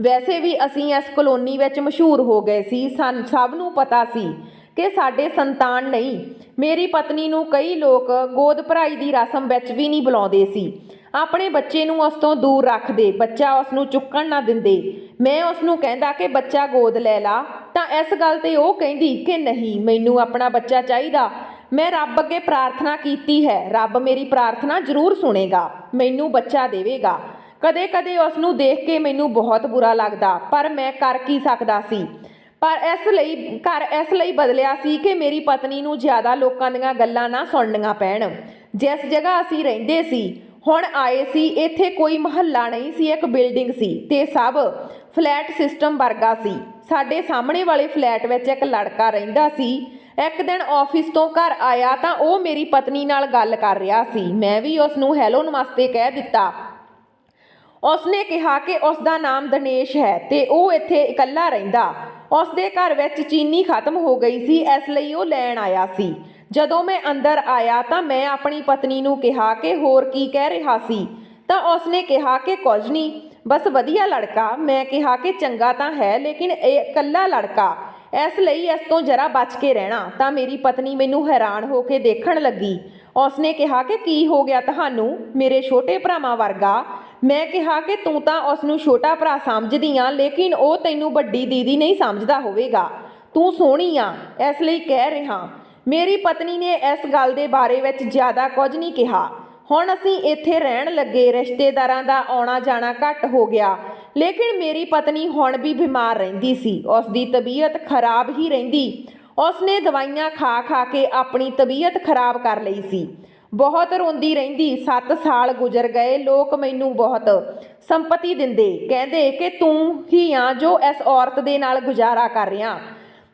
ਵੈਸੇ ਵੀ ਅਸੀਂ ਇਸ ਕਲੋਨੀ ਵਿੱਚ ਮਸ਼ਹੂਰ ਹੋ ਗਏ ਸੀ। ਸਨ, ਸਭ ਨੂੰ ਪਤਾ ਸੀ ਕਿ ਸਾਡੇ ਸੰਤਾਨ ਨਹੀਂ। ਮੇਰੀ ਪਤਨੀ ਨੂੰ ਕਈ ਲੋਕ ਗੋਦ ਭਰਾਈ ਦੀ ਰਸਮ ਵਿੱਚ ਵੀ ਨਹੀਂ ਬੁਲਾਉਂਦੇ ਸੀ। ਆਪਣੇ ਬੱਚੇ ਨੂੰ ਉਸ ਤੋਂ ਦੂਰ ਰੱਖਦੇ। ਬੱਚਾ ਉਸ ਨੂੰ ਚੁੱਕਣ ਨਾ ਦਿੰਦੇ। ਮੈਂ ਉਸ ਨੂੰ ਕਹਿੰਦਾ ਕਿ ਬੱਚਾ ਗੋਦ ਲੈ ਲਾ। ਤਾਂ ਇਸ ਗੱਲ ਤੇ ਉਹ ਕਹਿੰਦੀ ਕਿ ਨਹੀਂ, ਮੈਨੂੰ ਆਪਣਾ ਬੱਚਾ ਚਾਹੀਦਾ। ਮੈਂ ਰੱਬ ਅੱਗੇ ਪ੍ਰਾਰਥਨਾ ਕੀਤੀ ਹੈ। ਰੱਬ ਮੇਰੀ ਪ੍ਰਾਰਥਨਾ ਜ਼ਰੂਰ ਸੁਣੇਗਾ। ਮੈਨੂੰ ਬੱਚਾ ਦੇਵੇਗਾ। ਕਦੇ-ਕਦੇ ਉਸ ਨੂੰ ਦੇਖ ਕੇ ਮੈਨੂੰ ਬਹੁਤ ਬੁਰਾ ਲੱਗਦਾ, ਪਰ ਮੈਂ ਕਰ ਕੀ ਸਕਦਾ ਸੀ? ਪਰ ਇਸ ਲਈ, ਘਰ ਇਸ ਲਈ ਬਦਲਿਆ ਸੀ ਕਿ ਮੇਰੀ ਪਤਨੀ ਨੂੰ ਜ਼ਿਆਦਾ ਲੋਕਾਂ ਦੀਆਂ ਗੱਲਾਂ ਨਾ ਸੁਣਨੀਆਂ ਪੈਣ। ਜਿਸ ਜਗ੍ਹਾ ਅਸੀਂ ਰਹਿੰਦੇ ਸੀ, ਹੁਣ ਆਏ ਸੀ, ਇੱਥੇ ਕੋਈ ਮਹੱਲਾ ਨਹੀਂ ਸੀ, ਇੱਕ ਬਿਲਡਿੰਗ ਸੀ ਤੇ ਸਭ ਫਲੈਟ ਸਿਸਟਮ ਵਰਗਾ ਸੀ। ਸਾਡੇ ਸਾਹਮਣੇ ਵਾਲੇ ਫਲੈਟ ਵਿੱਚ ਇੱਕ ਲੜਕਾ ਰਹਿੰਦਾ ਸੀ। ਇੱਕ ਦਿਨ ਆਫਿਸ ਤੋਂ ਘਰ ਆਇਆ ਤਾਂ ਉਹ ਮੇਰੀ ਪਤਨੀ ਨਾਲ ਗੱਲ ਕਰ ਰਿਹਾ ਸੀ। ਮੈਂ ਵੀ ਉਸ ਨੂੰ ਹੈਲੋ ਨਮਸਤੇ ਕਹਿ ਦਿੱਤਾ। ਉਸਨੇ ਕਿਹਾ ਕਿ ਉਸ ਦਾ ਨਾਮ ਦਿਨੇਸ਼ ਹੈ ਤੇ ਉਹ ਇੱਥੇ ਇਕੱਲਾ ਰਹਿੰਦਾ। ਉਸ ਦੇ ਘਰ ਵਿੱਚ ਚੀਨੀ ਖਤਮ ਹੋ ਗਈ ਸੀ, ਇਸ ਲਈ ਉਹ ਲੈਣ ਆਇਆ ਸੀ। ਜਦੋਂ ਮੈਂ ਅੰਦਰ ਆਇਆ ਤਾਂ ਮੈਂ ਆਪਣੀ ਪਤਨੀ ਨੂੰ ਕਿਹਾ ਕਿ ਹੋਰ ਕੀ ਕਹਿ ਰਿਹਾ ਸੀ। ਤਾਂ ਉਸਨੇ ਕਿਹਾ ਕਿ ਕੁਝ ਨਹੀਂ ਬਸ ਵਧੀਆ ਲੜਕਾ। ਮੈਂ ਕਿਹਾ ਕਿ ਚੰਗਾ ਤਾਂ ਹੈ, ਲੇਕਿਨ ਇਹ ਇਕੱਲਾ ਲੜਕਾ, ਇਸ ਲਈ ਇਸ ਤੋਂ ਜਰਾ ਬਚ ਕੇ ਰਹਿਣਾ। ਤਾਂ ਮੇਰੀ ਪਤਨੀ ਮੈਨੂੰ ਹੈਰਾਨ ਹੋ ਕੇ ਦੇਖਣ ਲੱਗੀ। ਉਸਨੇ ਕਿਹਾ ਕਿ ਕੀ ਹੋ ਗਿਆ ਤੁਹਾਨੂੰ? ਮੇਰੇ ਛੋਟੇ ਭਰਾਵਾਂ ਵਰਗਾ। ਮੈਂ ਕਿਹਾ ਕਿ ਤੂੰ ਤਾਂ ਉਸ ਨੂੰ ਛੋਟਾ ਭਰਾ ਸਮਝਦੀ ਆ, ਲੇਕਿਨ ਉਹ ਤੈਨੂੰ ਵੱਡੀ ਦੀਦੀ ਨਹੀਂ ਸਮਝਦਾ ਹੋਵੇਗਾ। ਤੂੰ ਸੋਹਣੀ ਆ, ਇਸ ਲਈ ਕਹਿ ਰਿਹਾ। ਮੇਰੀ ਪਤਨੀ ਨੇ ਇਸ ਗੱਲ ਦੇ ਬਾਰੇ ਵਿੱਚ ਜ਼ਿਆਦਾ ਕੁਝ ਨਹੀਂ ਕਿਹਾ। ਹੁਣ ਅਸੀਂ ਇੱਥੇ ਰਹਿਣ ਲੱਗੇ, ਰਿਸ਼ਤੇਦਾਰਾਂ ਦਾ ਆਉਣਾ ਜਾਣਾ ਘੱਟ ਹੋ ਗਿਆ। ਲੇਕਿਨ ਮੇਰੀ ਪਤਨੀ ਹੁਣ ਵੀ ਬਿਮਾਰ ਰਹਿੰਦੀ ਸੀ। ਉਸ ਦੀ ਤਬੀਅਤ ਖਰਾਬ ਹੀ ਰਹਿੰਦੀ। ਉਸ ਨੇ ਦਵਾਈਆਂ ਖਾ ਖਾ ਕੇ ਆਪਣੀ ਤਬੀਅਤ ਖਰਾਬ ਕਰ ਲਈ ਸੀ। ਬਹੁਤ ਰੋਂਦੀ ਰਹਿੰਦੀ। 7 ਸਾਲ ਗੁਜ਼ਰ ਗਏ, ਲੋਕ ਮੈਨੂੰ ਬਹੁਤ ਸੰਪਤੀ ਦਿੰਦੇ। ਕਹਿੰਦੇ ਕਿ ਤੂੰ ਹੀ ਆ ਜੋ ਇਸ ਔਰਤ ਦੇ ਨਾਲ ਗੁਜ਼ਾਰਾ ਕਰ ਰਿਹਾ।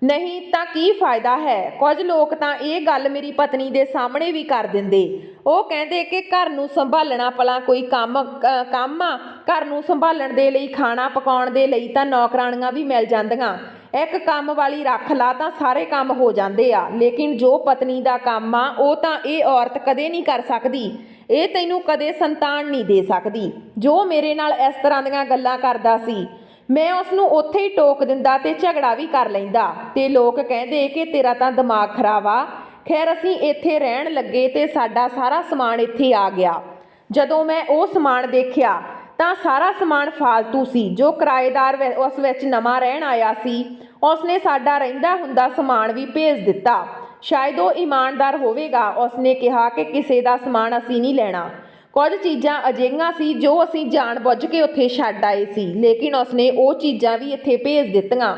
ਨਹੀਂ ਤਾਂ ਕੀ ਫਾਇਦਾ ਹੈ? ਕੁਝ ਲੋਕ ਤਾਂ ਇਹ ਗੱਲ ਮੇਰੀ ਪਤਨੀ ਦੇ ਸਾਹਮਣੇ ਵੀ ਕਰ ਦਿੰਦੇ। ਉਹ ਕਹਿੰਦੇ ਕਿ ਘਰ ਨੂੰ ਸੰਭਾਲਣਾ ਭਲਾ ਕੋਈ ਕੰਮ ਕੰਮ ਆ। ਘਰ ਨੂੰ ਸੰਭਾਲਣ ਦੇ ਲਈ, ਖਾਣਾ ਪਕਾਉਣ ਦੇ ਲਈ ਤਾਂ ਨੌਕਰਾਣੀਆਂ ਵੀ ਮਿਲ ਜਾਂਦੀਆਂ। ਇੱਕ ਕੰਮ ਵਾਲੀ ਰੱਖ ਲਾ ਤਾਂ ਸਾਰੇ ਕੰਮ ਹੋ ਜਾਂਦੇ ਆ। ਲੇਕਿਨ ਜੋ ਪਤਨੀ ਦਾ ਕੰਮ ਆ, ਉਹ ਤਾਂ ਇਹ ਔਰਤ ਕਦੇ ਨਹੀਂ ਕਰ ਸਕਦੀ। ਇਹ ਤੈਨੂੰ ਕਦੇ ਸੰਤਾਨ ਨਹੀਂ ਦੇ ਸਕਦੀ। ਜੋ ਮੇਰੇ ਨਾਲ ਇਸ ਤਰ੍ਹਾਂ ਦੀਆਂ ਗੱਲਾਂ ਕਰਦਾ ਸੀ ਮੈਂ ਉਸ ਨੂੰ ਉੱਥੇ ਹੀ ਟੋਕ ਦਿੰਦਾ ਤੇ ਝਗੜਾ ਵੀ ਕਰ ਲੈਂਦਾ। ਤੇ ਲੋਕ ਕਹਿੰਦੇ ਕਿ ਤੇਰਾ ਤਾਂ ਦਿਮਾਗ ਖਰਾਬ ਆ। ਖੈਰ, ਅਸੀਂ ਇੱਥੇ ਰਹਿਣ ਲੱਗੇ ਤੇ ਸਾਡਾ ਸਾਰਾ ਸਮਾਨ ਇੱਥੇ ਆ ਗਿਆ। ਜਦੋਂ ਮੈਂ ਉਹ ਸਮਾਨ ਦੇਖਿਆ, ਤਾਂ ਸਾਰਾ ਸਮਾਨ ਫਾਲਤੂ ਸੀ। ਜੋ ਕਿਰਾਏਦਾਰ ਉਸ ਵਿੱਚ ਨਵਾਂ ਰਹਿਣ ਆਇਆ ਸੀ, ਉਸਨੇ ਸਾਡਾ ਰਹਿੰਦਾ ਹੁੰਦਾ ਸਮਾਨ ਵੀ ਭੇਜ ਦਿੱਤਾ। ਸ਼ਾਇਦ ਉਹ ਇਮਾਨਦਾਰ ਹੋਵੇਗਾ। ਉਸਨੇ ਕਿਹਾ ਕਿ ਕਿਸੇ ਦਾ ਸਮਾਨ ਅਸੀਂ ਨਹੀਂ ਲੈਣਾ। ਕੁਝ ਚੀਜ਼ਾਂ ਅਜਿਹੀਆਂ ਸੀ ਜੋ ਅਸੀਂ ਜਾਣਬੁੱਝ ਕੇ ਉੱਥੇ ਛੱਡ ਆਏ ਸੀ, ਲੇਕਿਨ ਉਸਨੇ ਉਹ ਚੀਜ਼ਾਂ ਵੀ ਇੱਥੇ ਭੇਜ ਦਿੱਤੀਆਂ।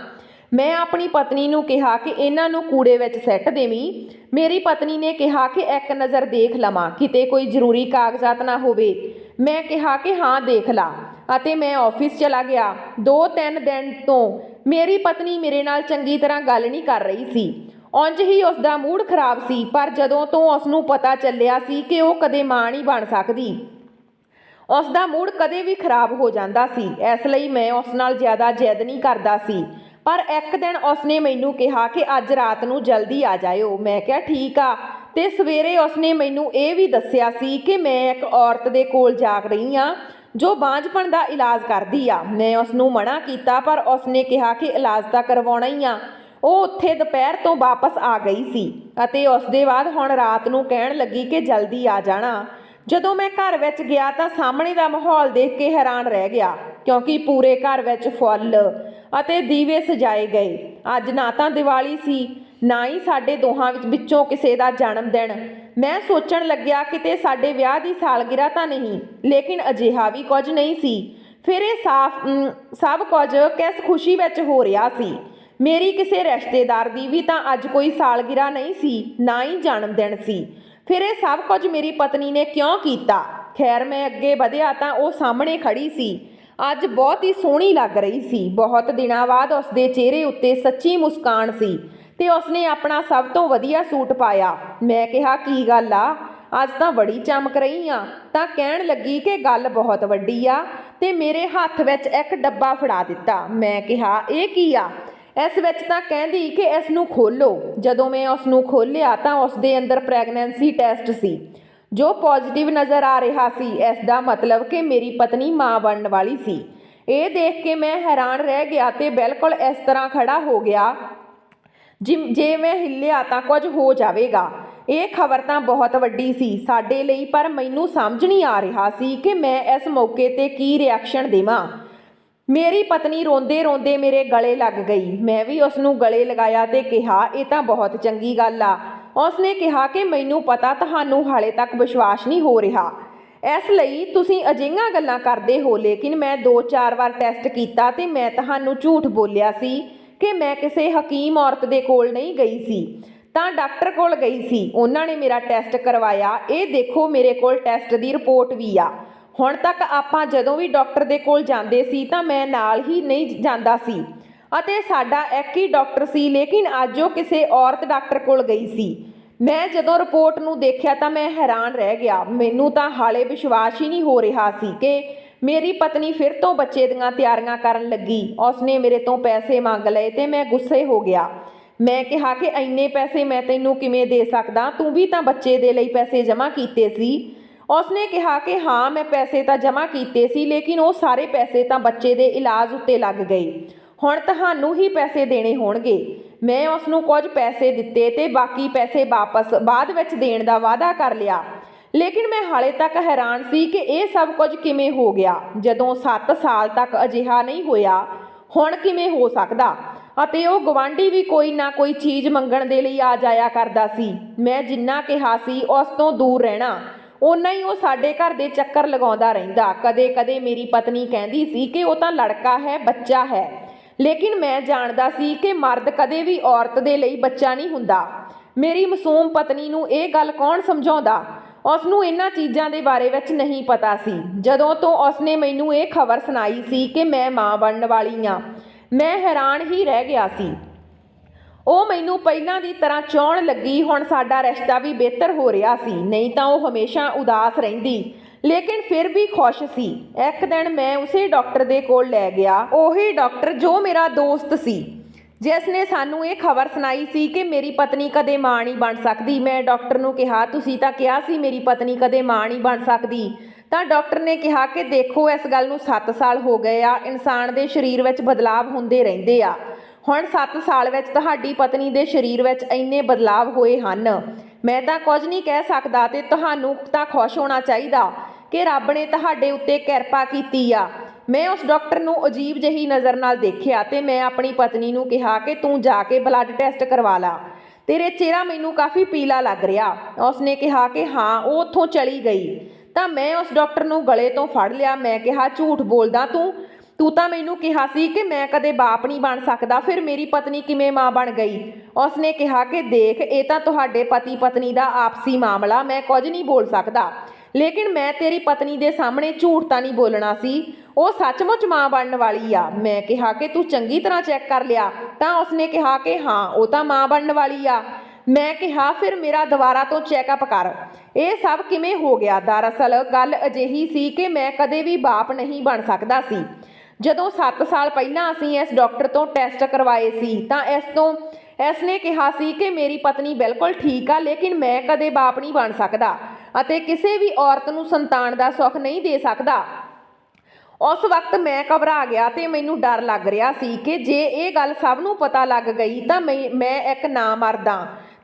ਮੈਂ ਆਪਣੀ ਪਤਨੀ ਨੂੰ ਕਿਹਾ ਕਿ ਇਹਨਾਂ ਨੂੰ ਕੂੜੇ ਵਿੱਚ ਸੱਟ ਦੇਵੀਂ। ਮੇਰੀ ਪਤਨੀ ਨੇ ਕਿਹਾ ਕਿ ਇੱਕ ਨਜ਼ਰ ਦੇਖ ਲਵਾਂ, ਕਿਤੇ ਕੋਈ ਜ਼ਰੂਰੀ ਕਾਗਜ਼ਾਤ ਨਾ ਹੋਵੇ। ਮੈਂ ਕਿਹਾ ਕਿ ਹਾਂ, ਦੇਖ ਲਾ। ਅਤੇ ਮੈਂ ਆਫਿਸ ਚਲਾ ਗਿਆ। ਦੋ ਤਿੰਨ ਦਿਨ ਤੋਂ ਮੇਰੀ ਪਤਨੀ ਮੇਰੇ ਨਾਲ ਚੰਗੀ ਤਰ੍ਹਾਂ ਗੱਲ ਨਹੀਂ ਕਰ ਰਹੀ ਸੀ। ਉਂਝ ਹੀ ਉਸ ਦਾ ਮੂਡ ਖਰਾਬ ਸੀ, ਪਰ ਜਦੋਂ ਤੋਂ ਉਸ ਨੂੰ ਪਤਾ ਚੱਲਿਆ ਸੀ ਕਿ ਉਹ ਕਦੇ ਮਾਂ ਨਹੀਂ ਬਣ ਸਕਦੀ ਉਸ ਦਾ ਮੂਡ ਕਦੇ ਵੀ ਖਰਾਬ ਹੋ ਜਾਂਦਾ ਸੀ। ਇਸ ਲਈ ਮੈਂ ਉਸ ਨਾਲ ਜ਼ਿਆਦਾ ਜਿੱਦ ਨਹੀਂ ਕਰਦਾ ਸੀ। ਪਰ ਇੱਕ ਦਿਨ ਉਸਨੇ ਮੈਨੂੰ ਕਿਹਾ ਕਿ ਅੱਜ ਰਾਤ ਨੂੰ ਜਲਦੀ ਆ ਜਾਇਓ। ਮੈਂ ਕਿਹਾ, ਠੀਕ ਆ। ਤੇ ਸਵੇਰੇ ਉਸਨੇ ਮੈਨੂੰ ਇਹ ਵੀ ਦੱਸਿਆ ਸੀ ਕਿ ਮੈਂ ਇੱਕ ਔਰਤ ਦੇ ਕੋਲ ਜਾ ਰਹੀ ਆ ਜੋ ਬਾਂਝਪਣ ਦਾ ਇਲਾਜ ਕਰਦੀ ਆ। ਮੈਂ ਉਸ ਨੂੰ ਮਨਾ ਕੀਤਾ, ਪਰ ਉਸਨੇ ਕਿਹਾ ਕਿ ਇਲਾਜ ਤਾਂ ਕਰਵਾਉਣਾ ਹੀ ਆ। ਉਹ ਉੱਥੇ ਦੁਪਹਿਰ ਤੋਂ ਵਾਪਸ ਆ ਗਈ ਸੀ ਅਤੇ ਉਸ ਦੇ ਬਾਅਦ ਹੁਣ ਰਾਤ ਨੂੰ ਕਹਿਣ ਲੱਗੀ ਕਿ ਜਲਦੀ ਆ ਜਾਣਾ। ਜਦੋਂ ਮੈਂ ਘਰ ਵਿੱਚ ਗਿਆ ਤਾਂ ਸਾਹਮਣੇ ਦਾ ਮਾਹੌਲ ਦੇਖ ਕੇ ਹੈਰਾਨ ਰਹਿ ਗਿਆ, ਕਿਉਂਕਿ ਪੂਰੇ ਘਰ ਵਿੱਚ ਫੁੱਲ ਅਤੇ ਦੀਵੇ ਸਜਾਏ ਗਏ। ਅੱਜ ਨਾ ਤਾਂ ਦੀਵਾਲੀ ਸੀ, ਨਾ ਹੀ ਸਾਡੇ ਦੋਹਾਂ ਵਿੱਚ ਵਿੱਚੋਂ ਕਿਸੇ ਦਾ ਜਨਮ ਦਿਨ ਮੈਂ ਸੋਚਣ ਲੱਗਿਆ, ਕਿਤੇ ਸਾਡੇ ਵਿਆਹ ਦੀ ਸਾਲਗਿਰਾ ਤਾਂ ਨਹੀਂ, ਲੇਕਿਨ ਅਜਿਹਾ ਵੀ ਕੁਝ ਨਹੀਂ ਸੀ। ਫਿਰ ਇਹ ਸਾਫ਼ ਸਭ ਕੁਝ ਕਿਸ ਖੁਸ਼ੀ ਵਿੱਚ ਹੋ ਰਿਹਾ ਸੀ। ਮੇਰੀ ਕਿਸੇ ਰਿਸ਼ਤੇਦਾਰ ਦੀ ਵੀ ਤਾਂ ਅੱਜ ਕੋਈ ਸਾਲਗਿਰਾ ਨਹੀਂ ਸੀ, ਨਾ ਹੀ ਜਨਮ ਦਿਨ ਸੀ। ਫਿਰ ਇਹ ਸਭ ਕੁਝ ਮੇਰੀ ਪਤਨੀ ਨੇ ਕਿਉਂ ਕੀਤਾ? ਖੈਰ, ਮੈਂ ਅੱਗੇ ਵਧਿਆ ਤਾਂ ਉਹ ਸਾਹਮਣੇ ਖੜੀ ਸੀ। ਅੱਜ ਬਹੁਤ ਹੀ ਸੋਹਣੀ ਲੱਗ ਰਹੀ ਸੀ। ਬਹੁਤ ਦਿਨਾਂ ਬਾਅਦ ਉਸਦੇ ਚਿਹਰੇ ਉੱਤੇ ਸੱਚੀ ਮੁਸਕਾਨ ਸੀ ਤੇ ਉਸਨੇ ਆਪਣਾ ਸਭ ਤੋਂ ਵਧੀਆ ਸੂਟ ਪਾਇਆ। ਮੈਂ ਕਿਹਾ, ਕੀ ਗੱਲ ਆ? ਅੱਜ ਤਾਂ ਬੜੀ ਚਮਕ ਰਹੀ ਆ। ਤਾਂ ਕਹਿਣ ਲੱਗੀ ਕਿ ਗੱਲ ਬਹੁਤ ਵੱਡੀ ਆ ਤੇ ਮੇਰੇ ਹੱਥ ਵਿੱਚ ਇੱਕ ਡੱਬਾ ਫੜਾ ਦਿੱਤਾ। ਮੈਂ ਕਿਹਾ, ਇਹ ਕੀ ਆ? ਇਸ ਵਿੱਚ ਤਾਂ ਕਹਿੰਦੀ ਕਿ ਇਸ ਨੂੰ ਖੋਲੋ। ਜਦੋਂ ਮੈਂ ਉਸ ਨੂੰ ਖੋਲ੍ਹਿਆ ਤਾਂ ਉਸ ਦੇ ਅੰਦਰ ਪ੍ਰੈਗਨੈਂਸੀ ਟੈਸਟ ਸੀ, ਜੋ ਪੋਜ਼ਿਟਿਵ ਨਜ਼ਰ ਆ ਰਿਹਾ ਸੀ। ਇਸ ਦਾ ਮਤਲਬ ਕਿ ਮੇਰੀ ਪਤਨੀ ਮਾਂ ਬਣਨ ਵਾਲੀ ਸੀ। ਇਹ ਦੇਖ ਕੇ ਮੈਂ ਹੈਰਾਨ ਰਹਿ ਗਿਆ ਤੇ ਬਿਲਕੁਲ ਇਸ ਤਰ੍ਹਾਂ ਖੜਾ ਹੋ ਗਿਆ। ਜਿਮ- ਜੇ ਮੈਂ ਹਿੱਲਿਆ ਤਾਂ ਕੁਝ ਹੋ ਜਾਵੇਗਾ। ਇਹ ਖਬਰ ਤਾਂ ਬਹੁਤ ਵੱਡੀ ਸੀ ਸਾਡੇ ਲਈ, ਪਰ ਮੈਨੂੰ ਸਮਝ ਨਹੀਂ ਆ ਰਿਹਾ ਸੀ ਕਿ ਮੈਂ ਇਸ ਮੌਕੇ ਤੇ ਕੀ ਰਿਐਕਸ਼ਨ ਦੇਵਾਂ। ਮੇਰੀ ਪਤਨੀ ਰੋਂਦੇ ਰੋਂਦੇ ਮੇਰੇ ਗਲੇ ਲੱਗ ਗਈ। ਮੈਂ ਵੀ ਉਸ ਨੂੰ ਗਲੇ ਲਗਾਇਆ ਤੇ ਕਿਹਾ, ਇਹ ਤਾਂ ਬਹੁਤ ਚੰਗੀ ਗੱਲ ਆ। ਉਸ ਨੇ ਕਿਹਾ ਕਿ ਮੈਨੂੰ ਪਤਾ ਤੁਹਾਨੂੰ ਹਾਲੇ ਤੱਕ ਵਿਸ਼ਵਾਸ ਨਹੀਂ ਹੋ ਰਿਹਾ। ਇਸ ਲਈ ਤੁਸੀਂ ਅਜਿਹੀਆਂ ਗੱਲਾਂ ਕਰਦੇ ਹੋ, ਲੇਕਿਨ ਮੈਂ 2-4 ਵਾਰ ਟੈਸਟ ਕੀਤਾ ਤੇ ਮੈਂ ਤੁਹਾਨੂੰ ਝੂਠ ਬੋਲਿਆ ਸੀ ਕਿ ਮੈਂ ਕਿਸੇ ਹਕੀਮ ਔਰਤ ਦੇ ਕੋਲ ਨਹੀਂ ਗਈ ਸੀ। ਤਾਂ ਡਾਕਟਰ ਕੋਲ ਗਈ ਸੀ। ਉਹਨਾਂ ਨੇ ਮੇਰਾ ਟੈਸਟ ਕਰਵਾਇਆ। ਇਹ ਦੇਖੋ ਮੇਰੇ ਕੋਲ ਟੈਸਟ ਦੀ ਰਿਪੋਰਟ ਵੀ ਆ। ਹੁਣ ਤੱਕ ਆਪਾਂ ਜਦੋਂ ਵੀ ਡਾਕਟਰ ਦੇ ਕੋਲ ਜਾਂਦੇ ਸੀ ਤਾਂ ਮੈਂ ਨਾਲ ਹੀ ਨਹੀਂ ਜਾਂਦਾ ਸੀ। ਅਤੇ ਸਾਡਾ ਇੱਕ ਹੀ ਡਾਕਟਰ ਸੀ, ਲੇਕਿਨ ਅੱਜ ਉਹ ਕਿਸੇ ਔਰਤ ਡਾਕਟਰ ਕੋਲ ਗਈ ਸੀ। ਮੈਂ ਜਦੋਂ ਰਿਪੋਰਟ ਨੂੰ ਦੇਖਿਆ ਤਾਂ ਮੈਂ ਹੈਰਾਨ ਰਹਿ ਗਿਆ। ਮੈਨੂੰ ਤਾਂ ਹਾਲੇ ਵਿਸ਼ਵਾਸ ਹੀ ਨਹੀਂ ਹੋ ਰਿਹਾ ਸੀ ਕਿ ਮੇਰੀ ਪਤਨੀ ਫਿਰ ਤੋਂ ਬੱਚੇ ਦੀਆਂ ਤਿਆਰੀਆਂ ਕਰਨ ਲੱਗੀ। ਉਸਨੇ ਮੇਰੇ ਤੋਂ ਪੈਸੇ ਮੰਗ ਲਏ ਤੇ ਮੈਂ ਗੁੱਸੇ ਹੋ ਗਿਆ। ਮੈਂ ਕਿਹਾ ਕਿ ਇੰਨੇ ਪੈਸੇ ਮੈਂ ਤੈਨੂੰ ਕਿਵੇਂ ਦੇ ਸਕਦਾ? ਤੂੰ ਵੀ ਤਾਂ ਬੱਚੇ ਦੇ ਲਈ ਪੈਸੇ ਜਮ੍ਹਾਂ ਕੀਤੇ ਸੀ। ਉਸਨੇ ਕਿਹਾ ਕਿ ਹਾਂ, ਮੈਂ ਪੈਸੇ ਤਾਂ ਜਮ੍ਹਾਂ ਕੀਤੇ ਸੀ, ਲੇਕਿਨ ਉਹ ਸਾਰੇ ਪੈਸੇ ਤਾਂ ਬੱਚੇ ਦੇ ਇਲਾਜ ਉੱਤੇ ਲੱਗ ਗਏ। ਹੁਣ ਤੁਹਾਨੂੰ ਹੀ ਪੈਸੇ ਦੇਣੇ ਹੋਣਗੇ। ਮੈਂ ਉਸ ਨੂੰ ਕੁਝ ਪੈਸੇ ਦਿੱਤੇ ਤੇ ਬਾਕੀ ਪੈਸੇ ਵਾਪਸ ਬਾਅਦ ਵਿੱਚ ਦੇਣ ਦਾ ਵਾਅਦਾ ਕਰ ਲਿਆ। ਲੇਕਿਨ ਮੈਂ ਹਾਲੇ ਤੱਕ ਹੈਰਾਨ ਸੀ ਕਿ ਇਹ ਸਭ ਕੁਝ ਕਿਵੇਂ ਹੋ ਗਿਆ। ਜਦੋਂ 7 ਸਾਲ ਤੱਕ ਅਜਿਹਾ ਨਹੀਂ ਹੋਇਆ, ਹੁਣ ਕਿਵੇਂ ਹੋ ਸਕਦਾ? ਅਤੇ ਉਹ ਗਵਾਂਢੀ ਵੀ ਕੋਈ ਨਾ ਕੋਈ ਚੀਜ਼ ਮੰਗਣ ਦੇ ਲਈ ਆ ਜਾਇਆ ਕਰਦਾ ਸੀ। ਮੈਂ ਜਿੰਨਾ ਕਿਹਾ ਸੀ, ਉਸ ਤੋਂ ਦੂਰ ਰਹਿਣਾ। ਓਨਾ ਹੀ ਉਹ ਸਾਡੇ ਘਰ ਦੇ ਚੱਕਰ ਲਗਾਉਂਦਾ ਰਹਿੰਦਾ। ਕਦੇ-ਕਦੇ ਮੇਰੀ ਪਤਨੀ ਕਹਿੰਦੀ ਸੀ ਕਿ ਉਹ ਤਾਂ ਲੜਕਾ ਹੈ, ਬੱਚਾ ਹੈ। ਲੇਕਿਨ ਮੈਂ ਜਾਣਦਾ ਸੀ ਕਿ ਮਰਦ ਕਦੇ ਵੀ ਔਰਤ ਦੇ ਲਈ ਬੱਚਾ ਨਹੀਂ ਹੁੰਦਾ। ਮੇਰੀ ਮਾਸੂਮ ਪਤਨੀ ਨੂੰ ਇਹ ਗੱਲ ਕੌਣ ਸਮਝਾਉਂਦਾ? ਉਸ ਨੂੰ ਇਹਨਾਂ ਚੀਜ਼ਾਂ ਦੇ ਬਾਰੇ ਵਿੱਚ ਨਹੀਂ ਪਤਾ ਸੀ। ਜਦੋਂ ਤੋਂ ਉਸ ਨੇ ਮੈਨੂੰ ਇਹ ਖਬਰ ਸੁਣਾਈ ਸੀ ਕਿ ਮੈਂ ਮਾਂ ਬਣਨ ਵਾਲੀ ਆ ਮੈਂ ਹੈਰਾਨ ਹੀ ਰਹਿ ਗਿਆ ਸੀ। ਉਹ ਮੈਨੂੰ ਪਹਿਲਾਂ ਦੀ ਤਰ੍ਹਾਂ ਚਾਹਣ ਲੱਗੀ, ਹੁਣ ਸਾਡਾ ਰਿਸ਼ਤਾ ਵੀ ਬਿਹਤਰ ਹੋ ਰਿਹਾ ਸੀ। ਨਹੀਂ ਤਾਂ ਉਹ ਹਮੇਸ਼ਾ ਉਦਾਸ ਰਹਿੰਦੀ। ਲੇਕਿਨ ਫਿਰ ਵੀ ਖੁਸ਼ ਸੀ। ਇੱਕ ਦਿਨ ਮੈਂ ਉਸੇ ਡਾਕਟਰ ਦੇ ਕੋਲ ਲੈ ਗਿਆ। ਉਹੀ ਡਾਕਟਰ ਜੋ ਮੇਰਾ ਦੋਸਤ ਸੀ। ਜਿਸ ਨੇ ਸਾਨੂੰ ਇਹ ਖਬਰ ਸੁਣਾਈ ਸੀ ਕਿ ਮੇਰੀ ਪਤਨੀ ਕਦੇ ਮਾਂ ਨਹੀਂ ਬਣ ਸਕਦੀ। ਮੈਂ ਡਾਕਟਰ ਨੂੰ ਕਿਹਾ, ਤੁਸੀਂ ਤਾਂ ਕਿਹਾ ਸੀ ਮੇਰੀ ਪਤਨੀ ਕਦੇ ਮਾਂ ਨਹੀਂ ਬਣ ਸਕਦੀ। ਤਾਂ ਡਾਕਟਰ ਨੇ ਕਿਹਾ ਕਿ ਦੇਖੋ, ਇਸ ਗੱਲ ਨੂੰ 7 ਸਾਲ ਹੋ ਗਏ ਆ। ਇਨਸਾਨ ਦੇ ਸਰੀਰ ਵਿੱਚ ਬਦਲਾਵ ਹੁੰਦੇ ਰਹਿੰਦੇ ਆ। ਹੁਣ 7 ਸਾਲ ਵਿੱਚ ਤੁਹਾਡੀ ਪਤਨੀ ਦੇ ਸਰੀਰ ਵਿੱਚ ਇੰਨੇ ਬਦਲਾਵ ਹੋਏ ਹਨ। ਮੈਂ ਤਾਂ ਕੁਝ ਨਹੀਂ ਕਹਿ ਸਕਦਾ ਤੇ ਤੁਹਾਨੂੰ ਤਾਂ ਖੁਸ਼ ਹੋਣਾ ਚਾਹੀਦਾ ਕਿ ਰੱਬ ਨੇ ਤੁਹਾਡੇ ਉੱਤੇ ਕਿਰਪਾ ਕੀਤੀ ਆ। ਮੈਂ ਉਸ ਡਾਕਟਰ ਨੂੰ ਅਜੀਬ ਜਹੀ ਨਜ਼ਰ ਨਾਲ ਦੇਖਿਆ ਤੇ ਮੈਂ ਆਪਣੀ ਪਤਨੀ ਨੂੰ ਕਿਹਾ ਕਿ ਤੂੰ ਜਾ ਕੇ ਬਲੱਡ ਟੈਸਟ ਕਰਵਾ ਲਾ। ਤੇਰੇ ਚਿਹਰਾ ਮੈਨੂੰ ਕਾਫੀ ਪੀਲਾ ਲੱਗ ਰਿਹਾ। ਉਸਨੇ ਕਿਹਾ ਕਿ ਹਾਂ, ਉਹ ਉੱਥੋਂ ਚਲੀ ਗਈ। ਤਾਂ ਮੈਂ ਉਸ ਡਾਕਟਰ ਨੂੰ ਗਲੇ ਤੋਂ ਫੜ ਲਿਆ। ਮੈਂ ਕਿਹਾ, ਝੂਠ ਬੋਲਦਾ ਤੂੰ? ਤੂੰ ਤਾਂ ਮੈਨੂੰ ਕਿਹਾ ਸੀ ਕਿ ਮੈਂ ਕਦੇ ਬਾਪ ਨਹੀਂ ਬਣ ਸਕਦਾ, ਫਿਰ ਮੇਰੀ ਪਤਨੀ ਕਿਵੇਂ ਮਾਂ ਬਣ ਗਈ? ਉਸਨੇ ਕਿਹਾ ਕਿ ਦੇਖ, ਇਹ ਤਾਂ ਤੁਹਾਡੇ ਪਤੀ ਪਤਨੀ ਦਾ ਆਪਸੀ ਮਾਮਲਾ, ਮੈਂ ਕੁਝ ਨਹੀਂ ਬੋਲ ਸਕਦਾ। ਲੇਕਿਨ ਮੈਂ ਤੇਰੀ ਪਤਨੀ ਦੇ ਸਾਹਮਣੇ ਝੂਠ ਤਾਂ ਨਹੀਂ ਬੋਲਣਾ ਸੀ। ਉਹ ਸੱਚਮੁੱਚ ਮਾਂ ਬਣਨ ਵਾਲੀ ਆ। ਮੈਂ ਕਿਹਾ ਕਿ ਤੂੰ ਚੰਗੀ ਤਰ੍ਹਾਂ ਚੈੱਕ ਕਰ ਲਿਆ। ਤਾਂ ਉਸਨੇ ਕਿਹਾ ਕਿ ਹਾਂ, ਉਹ ਤਾਂ ਮਾਂ ਬਣਨ ਵਾਲੀ ਆ। ਮੈਂ ਕਿਹਾ, ਫਿਰ ਮੇਰਾ ਦੁਬਾਰਾ ਤੋਂ ਚੈੱਕਅਪ ਕਰ। ਇਹ ਸਭ ਕਿਵੇਂ ਹੋ ਗਿਆ? ਦਰਅਸਲ, ਗੱਲ ਅਜਿਹੀ ਸੀ ਕਿ ਮੈਂ ਕਦੇ ਵੀ ਬਾਪ ਨਹੀਂ ਬਣ ਸਕਦਾ ਸੀ। ਜਦੋਂ 7 ਸਾਲ ਪਹਿਲਾਂ ਅਸੀਂ ਇਸ ਡਾਕਟਰ ਤੋਂ ਟੈਸਟ ਕਰਵਾਏ ਸੀ, ਤਾਂ ਇਸ ਤੋਂ, ਇਸ ਨੇ ਕਿਹਾ ਸੀ ਕਿ ਮੇਰੀ ਪਤਨੀ ਬਿਲਕੁਲ ਠੀਕ ਆ, ਲੇਕਿਨ ਮੈਂ ਕਦੇ ਬਾਪ ਨਹੀਂ ਬਣ ਸਕਦਾ ਅਤੇ ਕਿਸੇ ਵੀ ਔਰਤ ਨੂੰ ਸੰਤਾਨ ਦਾ ਸੁੱਖ ਨਹੀਂ ਦੇ ਸਕਦਾ। ਉਸ ਵਕਤ ਮੈਂ ਘਬਰਾ ਗਿਆ ਤੇ ਮੈਨੂੰ ਡਰ ਲੱਗ ਰਿਹਾ ਸੀ ਕਿ ਜੇ ਇਹ ਗੱਲ ਸਭ ਨੂੰ ਪਤਾ ਲੱਗ ਗਈ ਤਾਂ ਮੈਂ ਮੈਂ ਇੱਕ ਨਾ ਮਰਦਾ।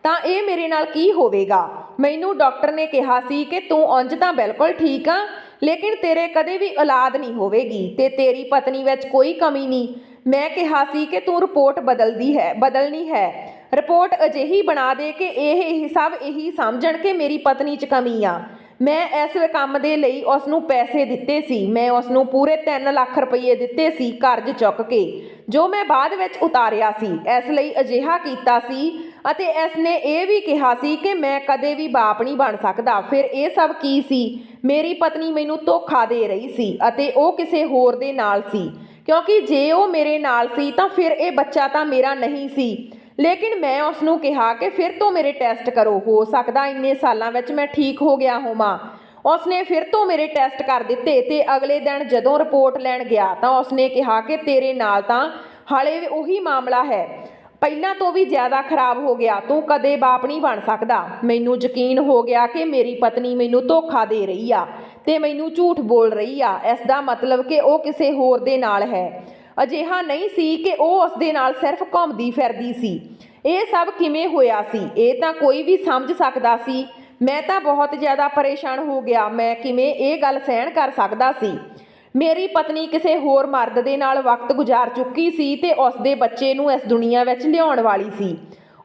ਤਾਂ ਇਹ ਮੇਰੇ ਨਾਲ ਕੀ ਹੋਵੇਗਾ? ਮੈਨੂੰ ਡਾਕਟਰ ਨੇ ਕਿਹਾ ਸੀ ਕਿ ਤੂੰ ਉਂਝ ਤਾਂ ਬਿਲਕੁਲ ਠੀਕ ਆ ਲੇਕਿਨ ਤੇਰੇ ਕਦੇ ਵੀ ਔਲਾਦ ਨਹੀਂ ਹੋਵੇਗੀ ਤੇ ਤੇਰੀ ਪਤਨੀ ਵਿੱਚ ਕੋਈ ਕਮੀ ਨਹੀਂ। ਮੈਂ ਕਿਹਾ ਸੀ ਕਿ ਤੂੰ ਰਿਪੋਰਟ ਬਦਲਦੀ ਹੈ, ਬਦਲਣੀ ਹੈ। ਰਿਪੋਰਟ ਅਜਿਹੀ ਬਣਾ ਦੇ ਕਿ ਇਹ ਇਹ ਸਭ ਇਹੀ ਸਮਝਣ ਕਿ ਮੇਰੀ ਪਤਨੀ 'ਚ ਕਮੀ ਆ। ਮੈਂ ਇਸ ਕੰਮ ਦੇ ਲਈ ਉਸ ਨੂੰ ਪੈਸੇ ਦਿੱਤੇ ਸੀ। ਮੈਂ ਉਸ ਨੂੰ ਪੂਰੇ 3 ਲੱਖ ਰੁਪਏ ਦਿੱਤੇ ਸੀ ਕਰਜ਼ ਚੁੱਕ ਕੇ, ਜੋ ਮੈਂ ਬਾਅਦ ਵਿੱਚ ਉਤਾਰਿਆ ਸੀ। ਇਸ ਲਈ ਅਜਿਹਾ ਕੀਤਾ ਸੀ ਅਤੇ ਇਸ ਨੇ ਇਹ ਵੀ ਕਿਹਾ ਸੀ ਕਿ ਮੈਂ ਕਦੇ ਵੀ ਬਾਪ ਨਹੀਂ ਬਣ ਸਕਦਾ। ਫਿਰ ਇਹ ਸਭ ਕੀ ਸੀ? ਮੇਰੀ ਪਤਨੀ ਮੈਨੂੰ ਧੋਖਾ ਦੇ ਰਹੀ ਸੀ ਅਤੇ ਉਹ ਕਿਸੇ ਹੋਰ ਦੇ ਨਾਲ ਸੀ। ਕਿਉਂਕਿ ਜੇ ਉਹ ਮੇਰੇ ਨਾਲ ਸੀ ਤਾਂ ਫਿਰ ਇਹ ਬੱਚਾ ਤਾਂ ਮੇਰਾ ਨਹੀਂ ਸੀ। ਲੇਕਿਨ ਮੈਂ ਉਸ ਨੂੰ ਕਿਹਾ ਕਿ ਫਿਰ ਤੋਂ ਮੇਰੇ ਟੈਸਟ ਕਰੋ, ਹੋ ਸਕਦਾ ਇੰਨੇ ਸਾਲਾਂ ਵਿੱਚ ਮੈਂ ਠੀਕ ਹੋ ਗਿਆ ਹੋਵਾਂ। ਉਸਨੇ ਫਿਰ ਤੋਂ ਮੇਰੇ ਟੈਸਟ ਕਰ ਦਿੱਤੇ ਤੇ ਅਗਲੇ ਦਿਨ ਜਦੋਂ ਰਿਪੋਰਟ ਲੈਣ ਗਿਆ ਤਾਂ ਉਸਨੇ ਕਿਹਾ ਕਿ ਤੇਰੇ ਨਾਲ ਤਾਂ ਹਾਲੇ ਉਹੀ ਮਾਮਲਾ ਹੈ। ਪਹਿਲਾਂ ਤੋਂ ਵੀ ਜ਼ਿਆਦਾ ਖਰਾਬ ਹੋ ਗਿਆ, ਤੂੰ ਕਦੇ ਬਾਪ ਨਹੀਂ ਬਣ ਸਕਦਾ। ਮੈਨੂੰ ਯਕੀਨ ਹੋ ਗਿਆ ਕਿ ਮੇਰੀ ਪਤਨੀ ਮੈਨੂੰ ਧੋਖਾ ਦੇ ਰਹੀ ਆ ਤੇ ਮੈਨੂੰ ਝੂਠ ਬੋਲ ਰਹੀ ਆ। ਇਸ ਦਾ ਮਤਲਬ ਕਿ ਉਹ ਕਿਸੇ ਹੋਰ ਦੇ ਨਾਲ ਹੈ। ਅਜਿਹਾ ਨਹੀਂ ਸੀ ਕਿ ਉਹ ਉਸ ਦੇ ਨਾਲ ਸਿਰਫ ਘੁੰਮਦੀ ਫਿਰਦੀ ਸੀ। ਇਹ ਸਭ ਕਿਵੇਂ ਹੋਇਆ ਸੀ? ਇਹ ਤਾਂ ਕੋਈ ਵੀ ਸਮਝ ਸਕਦਾ ਸੀ। ਮੈਂ ਤਾਂ ਬਹੁਤ ਜ਼ਿਆਦਾ ਪਰੇਸ਼ਾਨ ਹੋ ਗਿਆ। ਮੈਂ ਕਿਵੇਂ ਇਹ ਗੱਲ ਸਹਿਣ ਕਰ ਸਕਦਾ ਸੀ? ਮੇਰੀ ਪਤਨੀ ਕਿਸੇ ਹੋਰ ਮਰਦ ਦੇ ਨਾਲ ਵਕਤ ਗੁਜ਼ਾਰ ਚੁੱਕੀ ਸੀ ਤੇ ਉਸ ਦੇ ਬੱਚੇ ਨੂੰ ਇਸ ਦੁਨੀਆ ਵਿੱਚ ਲਿਆਉਣ ਵਾਲੀ ਸੀ।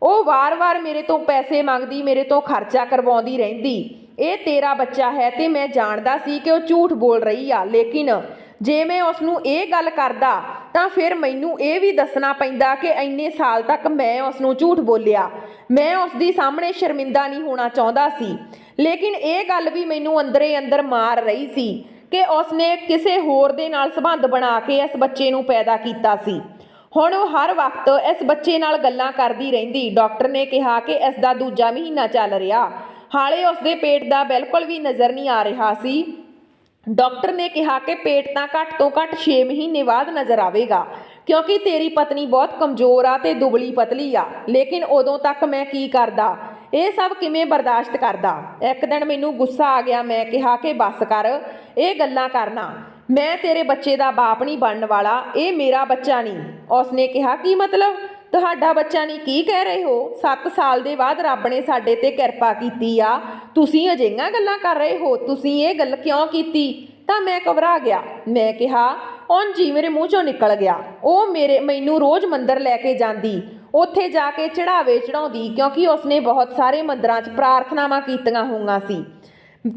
ਉਹ ਵਾਰ-ਵਾਰ ਮੇਰੇ ਤੋਂ ਪੈਸੇ ਮੰਗਦੀ, ਮੇਰੇ ਤੋਂ ਖਰਚਾ ਕਰਵਾਉਂਦੀ ਰਹਿੰਦੀ। ਇਹ ਤੇਰਾ ਬੱਚਾ ਹੈ ਤੇ ਮੈਂ ਜਾਣਦਾ ਸੀ ਕਿ ਉਹ ਝੂਠ ਬੋਲ ਰਹੀ ਆ। ਲੇਕਿਨ ਜੇ ਮੈਂ ਉਸ ਨੂੰ ਇਹ ਗੱਲ ਕਰਦਾ ਤਾਂ ਫਿਰ ਮੈਨੂੰ ਇਹ ਵੀ ਦੱਸਣਾ ਪੈਂਦਾ ਕਿ ਇੰਨੇ ਸਾਲ ਤੱਕ ਮੈਂ ਉਸ ਨੂੰ ਝੂਠ ਬੋਲਿਆ। ਮੈਂ ਉਸ ਦੀ ਸਾਹਮਣੇ ਸ਼ਰਮਿੰਦਾ ਨਹੀਂ ਹੋਣਾ ਚਾਹੁੰਦਾ ਸੀ। ਲੇਕਿਨ ਇਹ ਗੱਲ ਵੀ ਮੈਨੂੰ ਅੰਦਰੇ ਅੰਦਰ ਮਾਰ ਰਹੀ ਸੀ ਕਿ ਉਸ ਨੇ ਕਿਸੇ ਹੋਰ ਦੇ ਨਾਲ ਸੰਬੰਧ ਬਣਾ ਕੇ ਇਸ ਬੱਚੇ ਨੂੰ ਪੈਦਾ ਕੀਤਾ ਸੀ। ਹੁਣ ਉਹ ਹਰ ਵਕਤ ਇਸ ਬੱਚੇ ਨਾਲ ਗੱਲਾਂ ਕਰਦੀ ਰਹਿੰਦੀ। ਡਾਕਟਰ ਨੇ ਕਿਹਾ ਕਿ ਇਸ ਦਾ ਦੂਜਾ ਮਹੀਨਾ ਚੱਲ ਰਿਹਾ। ਹਾਲੇ ਉਸ ਦੇ ਪੇਟ ਦਾ ਬਿਲਕੁਲ ਵੀ ਨਜ਼ਰ ਨਹੀਂ ਆ ਰਿਹਾ ਸੀ। ਡਾਕਟਰ ਨੇ ਕਿਹਾ ਕਿ ਪੇਟ ਤਾਂ ਘੱਟ ਤੋਂ ਘੱਟ 6 ਮਹੀਨੇ ਬਾਅਦ ਨਜ਼ਰ ਆਵੇਗਾ, ਕਿਉਂਕਿ ਤੇਰੀ ਪਤਨੀ ਬਹੁਤ ਕਮਜ਼ੋਰ ਆ ਤੇ ਦੁਬਲੀ ਪਤਲੀ ਆ, ਲੇਕਿਨ ਉਦੋਂ ਤੱਕ ਮੈਂ ਕੀ ਕਰਦਾ? ਇਹ ਸਭ ਕਿਵੇਂ ਬਰਦਾਸ਼ਤ ਕਰਦਾ? ਇੱਕ ਦਿਨ ਮੈਨੂੰ ਗੁੱਸਾ ਆ ਗਿਆ, ਮੈਂ ਕਿਹਾ ਕਿ ਬਸ ਕਰ, ਇਹ ਗੱਲਾਂ ਕਰਨਾ। ਮੈਂ ਤੇਰੇ ਬੱਚੇ ਦਾ ਬਾਪ ਨਹੀਂ ਬਣਨ ਵਾਲਾ, ਇਹ ਮੇਰਾ ਬੱਚਾ ਨਹੀਂ। ਉਸਨੇ ਕਿਹਾ, ਕੀ ਮਤਲਬ? ਤੁਹਾਡਾ ਬੱਚਾ ਨਹੀਂ ਕੀ ਕਹਿ ਰਹੇ ਹੋ? 7 ਸਾਲ ਦੇ ਬਾਅਦ ਰੱਬ ਨੇ ਸਾਡੇ ਤੇ ਕਿਰਪਾ ਕੀਤੀ ਆ। ਤੁਸੀਂ ਅਜਿਹੀਆਂ ਗੱਲਾਂ ਕਰ ਰਹੇ ਹੋ? ਤੁਸੀਂ ਇਹ ਗੱਲ ਕਿਉਂ ਕੀਤੀ? ਤਾਂ ਮੈਂ ਘਬਰਾ ਗਿਆ। ਮੈਂ ਕਿਹਾ ਉਂਝ ਜੀ, ਮੇਰੇ ਮੂੰਹ ਚੋਂ ਨਿਕਲ ਗਿਆ। ਉਹ ਮੇਰੇ, ਮੈਨੂੰ ਰੋਜ਼ ਮੰਦਰ ਲੈ ਕੇ ਜਾਂਦੀ। ਉੱਥੇ ਜਾ ਕੇ ਚੜਾਵੇ ਚੜਾਉਂਦੀ ਕਿਉਂਕਿ ਉਸਨੇ ਬਹੁਤ ਸਾਰੇ ਮੰਦਰਾਂ 'ਚ ਪ੍ਰਾਰਥਨਾਵਾਂ ਕੀਤੀਆਂ ਹੋਈਆਂ ਸੀ।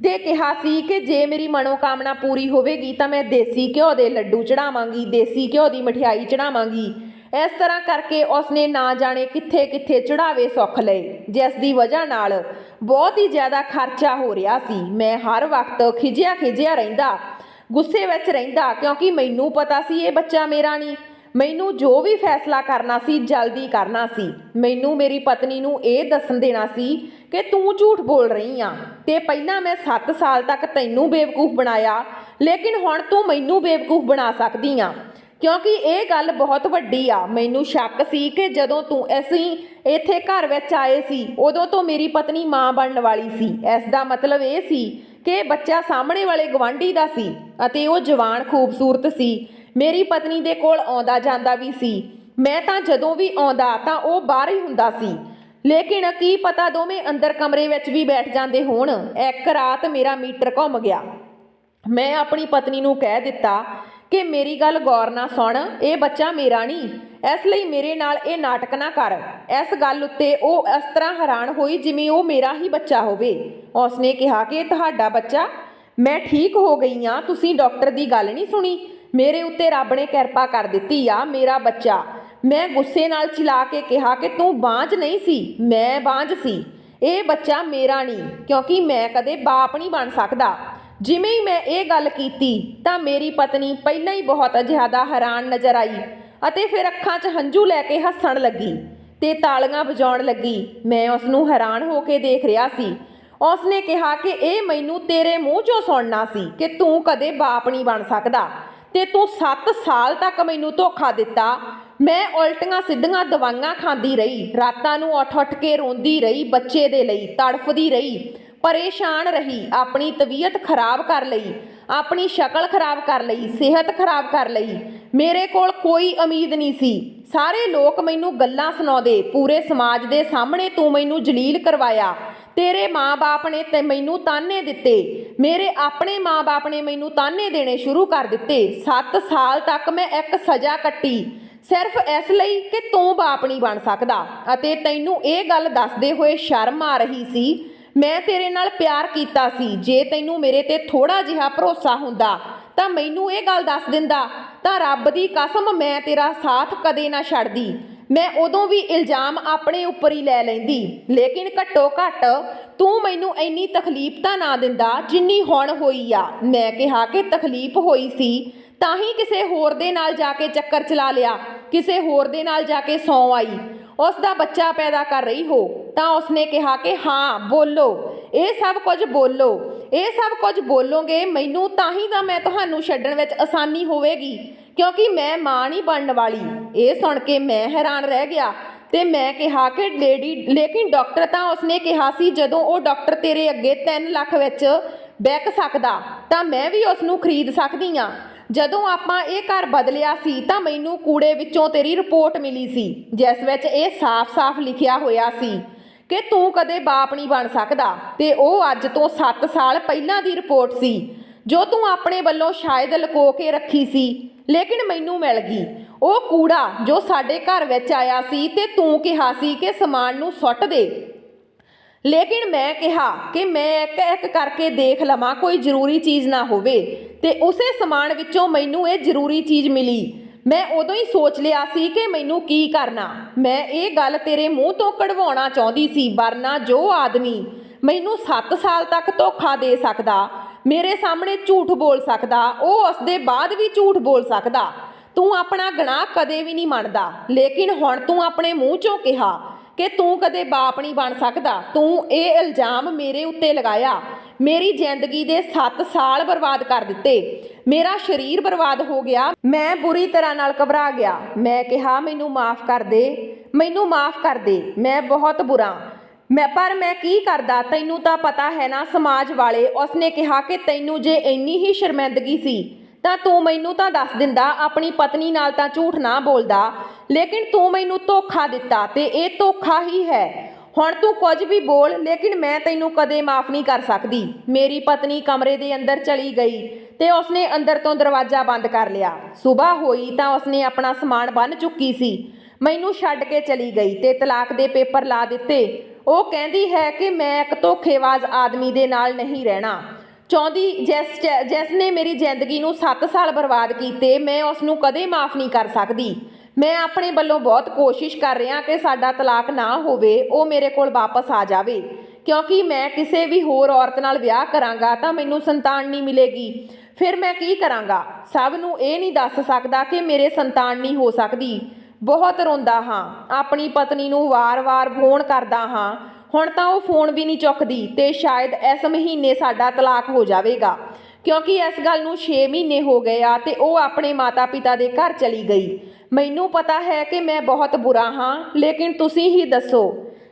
ਤੇ ਕਿਹਾ ਸੀ ਕਿ ਜੇ ਮੇਰੀ ਮਨੋਕਾਮਨਾ ਪੂਰੀ ਹੋਵੇਗੀ ਤਾਂ ਮੈਂ ਦੇਸੀ ਘਿਓ ਦੇ ਲੱਡੂ ਚੜਾਵਾਂਗੀ ਦੇਸੀ ਘਿਓ ਦੀ ਮਠਿਆਈ ਚੜਾਵਾਂਗੀ ਇਸ ਤਰ੍ਹਾਂ ਕਰਕੇ ਉਸਨੇ ਨਾ ਜਾਣੇ ਕਿੱਥੇ ਕਿੱਥੇ ਚੜਾਵੇ ਸੁੱਖ ਲਏ, ਜਿਸ ਦੀ ਵਜ੍ਹਾ ਨਾਲ ਬਹੁਤ ਹੀ ਜ਼ਿਆਦਾ ਖਰਚਾ ਹੋ ਰਿਹਾ ਸੀ। ਮੈਂ ਹਰ ਵਕਤ ਖਿਜਿਆ ਖਿਜਿਆ ਰਹਿੰਦਾ, ਗੁੱਸੇ ਵਿੱਚ ਰਹਿੰਦਾ, ਕਿਉਂਕਿ ਮੈਨੂੰ ਪਤਾ ਸੀ ਇਹ ਬੱਚਾ ਮੇਰਾ ਨਹੀਂ। ਮੈਨੂੰ ਜੋ ਵੀ ਫੈਸਲਾ ਕਰਨਾ ਸੀ, ਜਲਦੀ ਕਰਨਾ ਸੀ। ਮੈਨੂੰ ਮੇਰੀ ਪਤਨੀ ਨੂੰ ਇਹ ਦੱਸਣ ਦੇਣਾ ਸੀ ਕਿ ਤੂੰ ਝੂਠ ਬੋਲ ਰਹੀ ਆ ਤੇ ਪਹਿਲਾਂ ਮੈਂ 7 ਸਾਲ ਤੱਕ ਤੈਨੂੰ ਬੇਵਕੂਫ ਬਣਾਇਆ, ਲੇਕਿਨ ਹੁਣ ਤੂੰ ਮੈਨੂੰ ਬੇਵਕੂਫ ਬਣਾ ਸਕਦੀ ਆ। ਕਿਉਂਕਿ ਇਹ ਗੱਲ ਬਹੁਤ ਵੱਡੀ ਆ। ਮੈਨੂੰ ਸ਼ੱਕ ਸੀ ਕਿ ਜਦੋਂ ਤੂੰ ਅਸੀਂ ਇੱਥੇ ਘਰ ਵਿੱਚ ਆਏ ਸੀ, ਉਦੋਂ ਤੋਂ ਮੇਰੀ ਪਤਨੀ ਮਾਂ ਬਣਨ ਵਾਲੀ ਸੀ। ਇਸ ਦਾ ਮਤਲਬ ਇਹ ਸੀ ਕਿ ਬੱਚਾ ਸਾਹਮਣੇ ਵਾਲੇ ਗਵਾਂਢੀ ਦਾ ਸੀ ਅਤੇ ਉਹ ਜਵਾਨ ਖੂਬਸੂਰਤ ਸੀ। ਮੇਰੀ ਪਤਨੀ ਦੇ ਕੋਲ ਆਉਂਦਾ ਜਾਂਦਾ ਵੀ ਸੀ। ਮੈਂ ਤਾਂ ਜਦੋਂ ਵੀ ਆਉਂਦਾ ਤਾਂ ਉਹ ਬਾਹਰ ਹੀ ਹੁੰਦਾ ਸੀ। ਲੇਕਿਨ ਕੀ ਪਤਾ ਦੋਵੇਂ ਅੰਦਰ ਕਮਰੇ ਵਿੱਚ ਵੀ ਬੈਠ ਜਾਂਦੇ ਹੋਣ। ਇੱਕ ਰਾਤ ਮੇਰਾ ਮੀਟਰ ਘੁੰਮ ਗਿਆ। ਮੈਂ ਆਪਣੀ ਪਤਨੀ ਨੂੰ ਕਹਿ ਦਿੱਤਾ ਕਿ ਮੇਰੀ ਗੱਲ ਗੌਰ ਨਾਲ ਸੁਣ, ਇਹ ਬੱਚਾ ਮੇਰਾ ਨਹੀਂ। ਇਸ ਲਈ ਮੇਰੇ ਨਾਲ ਇਹ ਨਾਟਕ ਨਾ ਕਰ। ਇਸ ਗੱਲ ਉੱਤੇ ਉਹ ਇਸ ਤਰ੍ਹਾਂ ਹੈਰਾਨ ਹੋਈ ਜਿਵੇਂ ਉਹ ਮੇਰਾ ਹੀ ਬੱਚਾ ਹੋਵੇ। ਉਸਨੇ ਕਿਹਾ ਕਿ ਤੁਹਾਡਾ ਬੱਚਾ, ਮੈਂ ਠੀਕ ਹੋ ਗਈ ਆ ਤੁਸੀਂ ਡਾਕਟਰ ਦੀ ਗੱਲ ਨਹੀਂ ਸੁਣੀ। ਮੇਰੇ ਉੱਤੇ ਰੱਬ ਨੇ ਕਿਰਪਾ ਕਰ ਦਿੱਤੀ ਆ, ਮੇਰਾ ਬੱਚਾ। ਮੈਂ ਗੁੱਸੇ ਨਾਲ ਚਿਲਾ ਕੇ ਕਿਹਾ ਕਿ ਤੂੰ ਬਾਂਝ ਨਹੀਂ ਸੀ, ਮੈਂ ਬਾਂਝ ਸੀ। ਇਹ ਬੱਚਾ ਮੇਰਾ ਨਹੀਂ, ਕਿਉਂਕਿ ਮੈਂ ਕਦੇ ਬਾਪ ਨਹੀਂ ਬਣ ਸਕਦਾ। ਜਿਵੇਂ ਹੀ ਮੈਂ ਇਹ ਗੱਲ ਕੀਤੀ ਤਾਂ ਮੇਰੀ ਪਤਨੀ ਪਹਿਲਾਂ ਹੀ ਬਹੁਤ ਜ਼ਿਆਦਾ ਹੈਰਾਨ ਨਜ਼ਰ ਆਈ ਅਤੇ ਫਿਰ ਅੱਖਾਂ 'ਚ ਹੰਝੂ ਲੈ ਕੇ ਹੱਸਣ ਲੱਗੀ ਤੇ ਤਾਲੀਆਂ ਵਜਾਉਣ ਲੱਗੀ। ਮੈਂ ਉਸ ਨੂੰ ਹੈਰਾਨ ਹੋ ਕੇ ਦੇਖ ਰਿਹਾ ਸੀ। ਉਸ ਨੇ ਕਿਹਾ ਕਿ ਇਹ ਮੈਨੂੰ ਤੇਰੇ ਮੂੰਹ 'ਚੋਂ ਸੁਣਨਾ ਸੀ ਕਿ ਤੂੰ ਕਦੇ ਬਾਪ ਨਹੀਂ ਬਣ ਸਕਦਾ ਤੇ ਤੂੰ 7 ਸਾਲ ਤੱਕ ਮੈਨੂੰ ਧੋਖਾ ਦਿੱਤਾ। ਮੈਂ ਉਲਟੀਆਂ ਸਿੱਧੀਆਂ ਦਵਾਈਆਂ ਖਾਂਦੀ ਰਹੀ, ਰਾਤਾਂ ਨੂੰ ਉੱਠ-ਉੱਠ ਕੇ ਰੋਂਦੀ ਰਹੀ, ਬੱਚੇ ਦੇ ਲਈ ਤੜਫਦੀ ਰਹੀ ਪਰੇਸ਼ਾਨ ਰਹੀ, ਆਪਣੀ ਤਬੀਅਤ ਖਰਾਬ ਕਰ ਲਈ, ਆਪਣੀ ਸ਼ਕਲ ਖਰਾਬ ਕਰ ਲਈ, ਸਿਹਤ ਖਰਾਬ ਕਰ ਲਈ। ਮੇਰੇ ਕੋਲ ਕੋਈ ਉਮੀਦ ਨਹੀਂ ਸੀ। ਸਾਰੇ ਲੋਕ ਮੈਨੂੰ ਗੱਲਾਂ ਸੁਣਾਉਂਦੇ, ਪੂਰੇ ਸਮਾਜ ਦੇ ਸਾਹਮਣੇ ਤੂੰ ਮੈਨੂੰ ਜਲੀਲ ਕਰਵਾਇਆ। ਤੇਰੇ ਮਾਂ-ਬਾਪ ਨੇ ਤੇ ਮੈਨੂੰ ਤਾਨੇ ਦਿੱਤੇ। ਮੇਰੇ ਆਪਣੇ ਮਾਂ-ਬਾਪ ਨੇ ਮੈਨੂੰ ਤਾਨੇ ਦੇਣੇ ਸ਼ੁਰੂ ਕਰ ਦਿੱਤੇ। 7 ਸਾਲ ਤੱਕ ਮੈਂ ਇੱਕ ਸਜ਼ਾ ਕੱਟੀ। ਸਿਰਫ ਇਸ ਲਈ ਕਿ ਤੂੰ ਬਾਪ ਨਹੀਂ ਬਣ ਸਕਦਾ। ਅਤੇ ਤੈਨੂੰ ਇਹ ਗੱਲ ਦੱਸਦੇ ਹੋਏ ਸ਼ਰਮ ਆ ਰਹੀ ਸੀ ਮੈਂ ਤੇਰੇ ਨਾਲ ਪਿਆਰ ਕੀਤਾ ਸੀ। ਜੇ ਤੈਨੂੰ ਮੇਰੇ ਤੇ ਥੋੜਾ ਜਿਹਾ ਭਰੋਸਾ ਹੁੰਦਾ, ਤਾਂ ਮੈਨੂੰ ਇਹ ਗੱਲ ਦੱਸ ਦਿੰਦਾ, ਤਾਂ ਰੱਬ ਦੀ ਕਸਮ ਮੈਂ ਤੇਰਾ ਸਾਥ ਕਦੇ ਨਾ ਛੱਡਦੀ। ਮੈਂ ਉਦੋਂ ਵੀ ਇਲਜ਼ਾਮ ਆਪਣੇ ਉੱਪਰ ਹੀ ਲੈ ਲੈਂਦੀ। ਲੇਕਿਨ ਘੱਟੋ ਘੱਟ ਤੂੰ ਮੈਨੂੰ ਇੰਨੀ ਤਕਲੀਫ ਤਾਂ ਨਾ ਦਿੰਦਾ ਜਿੰਨੀ ਹੁਣ ਹੋਈ ਆ। ਮੈਂ ਕਿਹਾ ਕਿ ਤਕਲੀਫ ਹੋਈ ਸੀ, ਤਾਂ ਹੀ ਕਿਸੇ ਹੋਰ ਦੇ ਨਾਲ ਜਾ ਕੇ ਚੱਕਰ ਚਲਾ ਲਿਆ। ਕਿਸੇ ਹੋਰ ਦੇ ਨਾਲ ਜਾ ਕੇ ਸੌਂ ਆਈ। ਉਸ ਦਾ ਬੱਚਾ ਪੈਦਾ ਕਰ ਰਹੀ ਹੋ, ਤਾਂ ਉਸਨੇ ਕਿਹਾ ਕਿ ਹਾਂ, ਬੋਲੋ। ਇਹ ਸਭ ਕੁਝ ਬੋਲੋ। ਇਹ ਸਭ ਕੁਝ ਬੋਲੋਗੇ, ਮੈਨੂੰ ਤਾਂ ਹੀ ਤਾਂ ਮੈਂ ਤੁਹਾਨੂੰ ਛੱਡਣ ਵਿੱਚ ਆਸਾਨੀ ਹੋਵੇਗੀ, ਕਿਉਂਕਿ ਮੈਂ ਮਾਂ ਨਹੀਂ ਬਣਨ ਵਾਲੀ। ਇਹ ਸੁਣ ਕੇ ਮੈਂ ਹੈਰਾਨ ਰਹਿ ਗਿਆ ਤੇ ਮੈਂ ਕਿਹਾ ਕਿ ਲੇਡੀ ਲੇਕਿਨ ਡਾਕਟਰ ਤਾਂ ਉਸਨੇ ਕਿਹਾ ਸੀ, ਜਦੋਂ ਉਹ ਡਾਕਟਰ ਤੇਰੇ ਅੱਗੇ 3 ਲੱਖ ਵਿੱਚ ਵਿਕ ਸਕਦਾ, ਤਾਂ ਮੈਂ ਵੀ ਉਸ ਨੂੰ ਖਰੀਦ ਸਕਦੀ ਆ ਜਦੋਂ ਆਪਾਂ ਇਹ ਘਰ ਬਦਲਿਆ ਸੀ ਤਾਂ ਮੈਨੂੰ ਕੂੜੇ ਵਿੱਚੋਂ ਤੇਰੀ ਰਿਪੋਰਟ ਮਿਲੀ ਸੀ, ਜਿਸ ਵਿੱਚ ਇਹ ਸਾਫ਼-ਸਾਫ਼ ਲਿਖਿਆ ਹੋਇਆ ਸੀ ਕਿ ਤੂੰ ਕਦੇ ਬਾਪ ਨਹੀਂ ਬਣ ਸਕਦਾ ਤੇ ਉਹ ਅੱਜ ਤੋਂ 7 ਸਾਲ ਪਹਿਲਾਂ ਦੀ ਰਿਪੋਰਟ ਸੀ, ਜੋ ਤੂੰ ਆਪਣੇ ਵੱਲੋਂ ਸ਼ਾਇਦ ਲੁਕੋ ਕੇ ਰੱਖੀ ਸੀ, ਲੇਕਿਨ ਮੈਨੂੰ ਮਿਲ ਗਈ। ਉਹ ਕੂੜਾ ਜੋ ਸਾਡੇ ਘਰ ਵਿੱਚ ਆਇਆ ਸੀ ਤੇ ਤੂੰ ਕਿਹਾ ਸੀ ਕਿ ਸਮਾਨ ਨੂੰ ਸੁੱਟ ਦੇ। ਲੇਕਿਨ ਮੈਂ ਕਿਹਾ ਕਿ ਮੈਂ ਇੱਕ ਇੱਕ ਕਰਕੇ ਦੇਖ ਲਵਾਂ, ਕੋਈ ਜ਼ਰੂਰੀ ਚੀਜ਼ ਨਾ ਹੋਵੇ। ਤੇ ਉਸੇ ਸਮਾਨ ਵਿੱਚੋਂ ਮੈਨੂੰ ਇਹ ਜ਼ਰੂਰੀ ਚੀਜ਼ ਮਿਲੀ। ਮੈਂ ਉਦੋਂ ਹੀ ਸੋਚ ਲਿਆ ਸੀ ਕਿ ਮੈਨੂੰ ਕੀ ਕਰਨਾ। ਮੈਂ ਇਹ ਗੱਲ ਤੇਰੇ ਮੂੰਹ ਤੋਂ ਕਢਵਾਉਣਾ ਚਾਹੁੰਦੀ ਸੀ, ਵਰਨਾ ਜੋ ਆਦਮੀ ਮੈਨੂੰ 7 ਸਾਲ ਤੱਕ ਧੋਖਾ ਦੇ ਸਕਦਾ, ਮੇਰੇ ਸਾਹਮਣੇ ਝੂਠ ਬੋਲ ਸਕਦਾ, ਉਹ ਉਸ ਦੇ ਬਾਅਦ ਵੀ ਝੂਠ ਬੋਲ ਸਕਦਾ। ਤੂੰ ਆਪਣਾ ਗੁਨਾਹ ਕਦੇ ਵੀ ਨਹੀਂ ਮੰਨਦਾ। ਲੇਕਿਨ ਹੁਣ ਤੂੰ ਆਪਣੇ ਮੂੰਹ ਚੋਂ ਕਿਹਾ ਕਿ ਤੂੰ ਕਦੇ ਬਾਪ ਨਹੀਂ ਬਣ ਸਕਦਾ। ਤੂੰ ਇਹ ਇਲਜ਼ਾਮ ਮੇਰੇ ਉੱਤੇ ਲਗਾਇਆ। ਮੇਰੀ ਜ਼ਿੰਦਗੀ ਦੇ 7 ਸਾਲ ਬਰਬਾਦ ਕਰ ਦਿੱਤੇ। ਮੇਰਾ ਸਰੀਰ ਬਰਬਾਦ ਹੋ ਗਿਆ। ਮੈਂ ਬੁਰੀ ਤਰ੍ਹਾਂ ਨਾਲ ਘਬਰਾ ਗਿਆ। ਮੈਂ ਕਿਹਾ, ਮੈਨੂੰ ਮਾਫ ਕਰ ਦੇ। ਮੈਨੂੰ ਮਾਫ ਕਰ ਦੇ। ਮੈਂ ਬਹੁਤ ਬੁਰਾ। ਮੈਂ ਪਰ ਮੈਂ ਕੀ ਕਰਦਾ? ਤੈਨੂੰ ਤਾਂ ਪਤਾ ਹੈ ਨਾ, ਸਮਾਜ ਵਾਲੇ ਉਸਨੇ ਕਿਹਾ ਕਿ ਤੈਨੂੰ ਜੇ ਇੰਨੀ ਹੀ ਸ਼ਰਮਿੰਦਗੀ ਸੀ ਤਾਂ ਤੂੰ ਮੈਨੂੰ ਤਾਂ ਦੱਸ ਦਿੰਦਾ, ਆਪਣੀ ਪਤਨੀ ਨਾਲ ਤਾਂ ਝੂਠ ਨਾ ਬੋਲਦਾ। ਲੇਕਿਨ ਤੂੰ ਮੈਨੂੰ ਧੋਖਾ ਦਿੱਤਾ ਤੇ ਇਹ ਧੋਖਾ ਹੀ ਹੈ। ਹੁਣ ਤੂੰ ਕੁਝ ਵੀ ਬੋਲ, ਲੇਕਿਨ ਮੈਂ ਤੈਨੂੰ ਕਦੇ ਮਾਫ ਨਹੀਂ ਕਰ ਸਕਦੀ। ਮੇਰੀ ਪਤਨੀ ਕਮਰੇ ਦੇ ਅੰਦਰ ਚਲੀ ਗਈ ਤੇ ਉਸਨੇ ਅੰਦਰ ਤੋਂ ਦਰਵਾਜ਼ਾ ਬੰਦ ਕਰ ਲਿਆ। ਸਵੇਰ ਹੋਈ ਤਾਂ ਉਸਨੇ ਆਪਣਾ ਸਮਾਨ ਬੰਨ ਚੁੱਕੀ ਸੀ। ਮੈਨੂੰ ਛੱਡ ਕੇ ਚਲੀ ਗਈ ਤੇ ਤਲਾਕ ਦੇ ਪੇਪਰ ਲਾ ਦਿੱਤੇ। ਉਹ ਕਹਿੰਦੀ ਹੈ ਕਿ ਮੈਂ ਇੱਕ ਧੋਖੇਬਾਜ਼ ਆਦਮੀ ਦੇ ਨਾਲ ਨਹੀਂ ਰਹਿਣਾ। ਚਾਹੁੰਦੀ ਜਿਸ ਜਿਸ ਨੇ ਮੇਰੀ ਜ਼ਿੰਦਗੀ ਨੂੰ 7 ਸਾਲ ਬਰਬਾਦ ਕੀਤੇ, ਮੈਂ ਉਸ ਨੂੰ ਕਦੇ ਮਾਫ ਨਹੀਂ ਕਰ ਸਕਦੀ। ਮੈਂ ਆਪਣੇ ਵੱਲੋਂ ਬਹੁਤ ਕੋਸ਼ਿਸ਼ ਕਰ ਰਿਹਾ ਕਿ ਸਾਡਾ ਤਲਾਕ ਨਾ ਹੋਵੇ, ਉਹ ਮੇਰੇ ਕੋਲ ਵਾਪਸ ਆ ਜਾਵੇ। ਕਿਉਂਕਿ ਮੈਂ ਕਿਸੇ ਵੀ ਹੋਰ ਔਰਤ ਨਾਲ ਵਿਆਹ ਕਰਾਂਗਾ ਤਾਂ ਮੈਨੂੰ ਸੰਤਾਨ ਨਹੀਂ ਮਿਲੇਗੀ। ਫਿਰ ਮੈਂ ਕੀ ਕਰਾਂਗਾ? ਸਭ ਨੂੰ ਇਹ ਨਹੀਂ ਦੱਸ ਸਕਦਾ ਕਿ ਮੇਰੇ ਸੰਤਾਨ ਨਹੀਂ ਹੋ ਸਕਦੀ। ਬਹੁਤ ਰੋਂਦਾ ਹਾਂ। ਆਪਣੀ ਪਤਨੀ ਨੂੰ ਵਾਰ-ਵਾਰ ਫੋਨ ਕਰਦਾ ਹਾਂ। ਹੁਣ ਤਾਂ ਉਹ ਫੋਨ ਵੀ ਨਹੀਂ ਚੁੱਕਦੀ ਤੇ ਸ਼ਾਇਦ ਇਸ ਮਹੀਨੇ ਸਾਡਾ ਤਲਾਕ ਹੋ ਜਾਵੇਗਾ। ਕਿਉਂਕਿ ਇਸ ਗੱਲ ਨੂੰ 6 ਮਹੀਨੇ ਹੋ ਗਏ ਆ ਤੇ ਉਹ ਆਪਣੇ ਮਾਤਾ-ਪਿਤਾ ਦੇ ਘਰ ਚਲੀ ਗਈ। ਮੈਨੂੰ ਪਤਾ ਹੈ ਕਿ ਮੈਂ ਬਹੁਤ ਬੁਰਾ ਹਾਂ, ਲੇਕਿਨ ਤੁਸੀਂ ਹੀ ਦੱਸੋ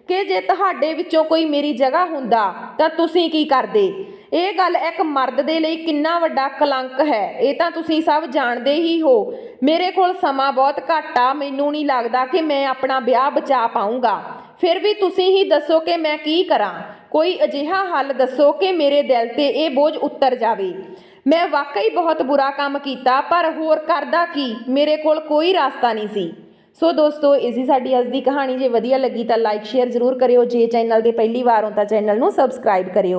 ਕਿ ਜੇ ਤੁਹਾਡੇ ਵਿੱਚੋਂ ਕੋਈ ਮੇਰੀ ਜਗ੍ਹਾ ਹੁੰਦਾ ਤਾਂ ਤੁਸੀਂ ਕੀ ਕਰਦੇ? ਇਹ ਗੱਲ ਇੱਕ ਮਰਦ ਦੇ ਲਈ ਕਿੰਨਾ ਵੱਡਾ ਕਲੰਕ ਹੈ। ਇਹ ਤਾਂ ਤੁਸੀਂ ਸਭ ਜਾਣਦੇ ਹੀ ਹੋ। ਮੇਰੇ ਕੋਲ ਸਮਾਂ ਬਹੁਤ ਘੱਟ ਆ। ਮੈਨੂੰ ਨਹੀਂ ਲੱਗਦਾ ਕਿ ਮੈਂ ਆਪਣਾ ਵਿਆਹ ਬਚਾ ਪਾਉਂਗਾ ਫਿਰ ਵੀ ਤੁਸੀਂ ਹੀ ਦੱਸੋ ਕਿ ਮੈਂ ਕੀ ਕਰਾਂ। ਕੋਈ ਅਜਿਹਾ ਹੱਲ ਦੱਸੋ ਕਿ ਮੇਰੇ ਦਿਲ ਤੇ ਇਹ ਬੋਝ ਉਤਰ ਜਾਵੇ। ਮੈਂ ਵਾਕਈ ਬਹੁਤ ਬੁਰਾ ਕੰਮ ਕੀਤਾ, ਪਰ ਹੋਰ ਕਰਦਾ ਕੀ? ਮੇਰੇ ਕੋਲ ਕੋਈ ਰਾਸਤਾ ਨਹੀਂ ਸੀ। ਸੋ ਦੋਸਤੋ, ਇਹ ਸੀ ਸਾਡੀ ਅੱਜ ਦੀ ਕਹਾਣੀ। ਜੇ ਵਧੀਆ ਲੱਗੀ ਤਾਂ ਲਾਈਕ ਸ਼ੇਅਰ ਜ਼ਰੂਰ ਕਰਿਓ। ਜੇ ਚੈਨਲ ਦੇ ਪਹਿਲੀ ਵਾਰ ਹੋ ਤਾਂ ਚੈਨਲ ਨੂੰ ਸਬਸਕ੍ਰਾਈਬ ਕਰਿਓ।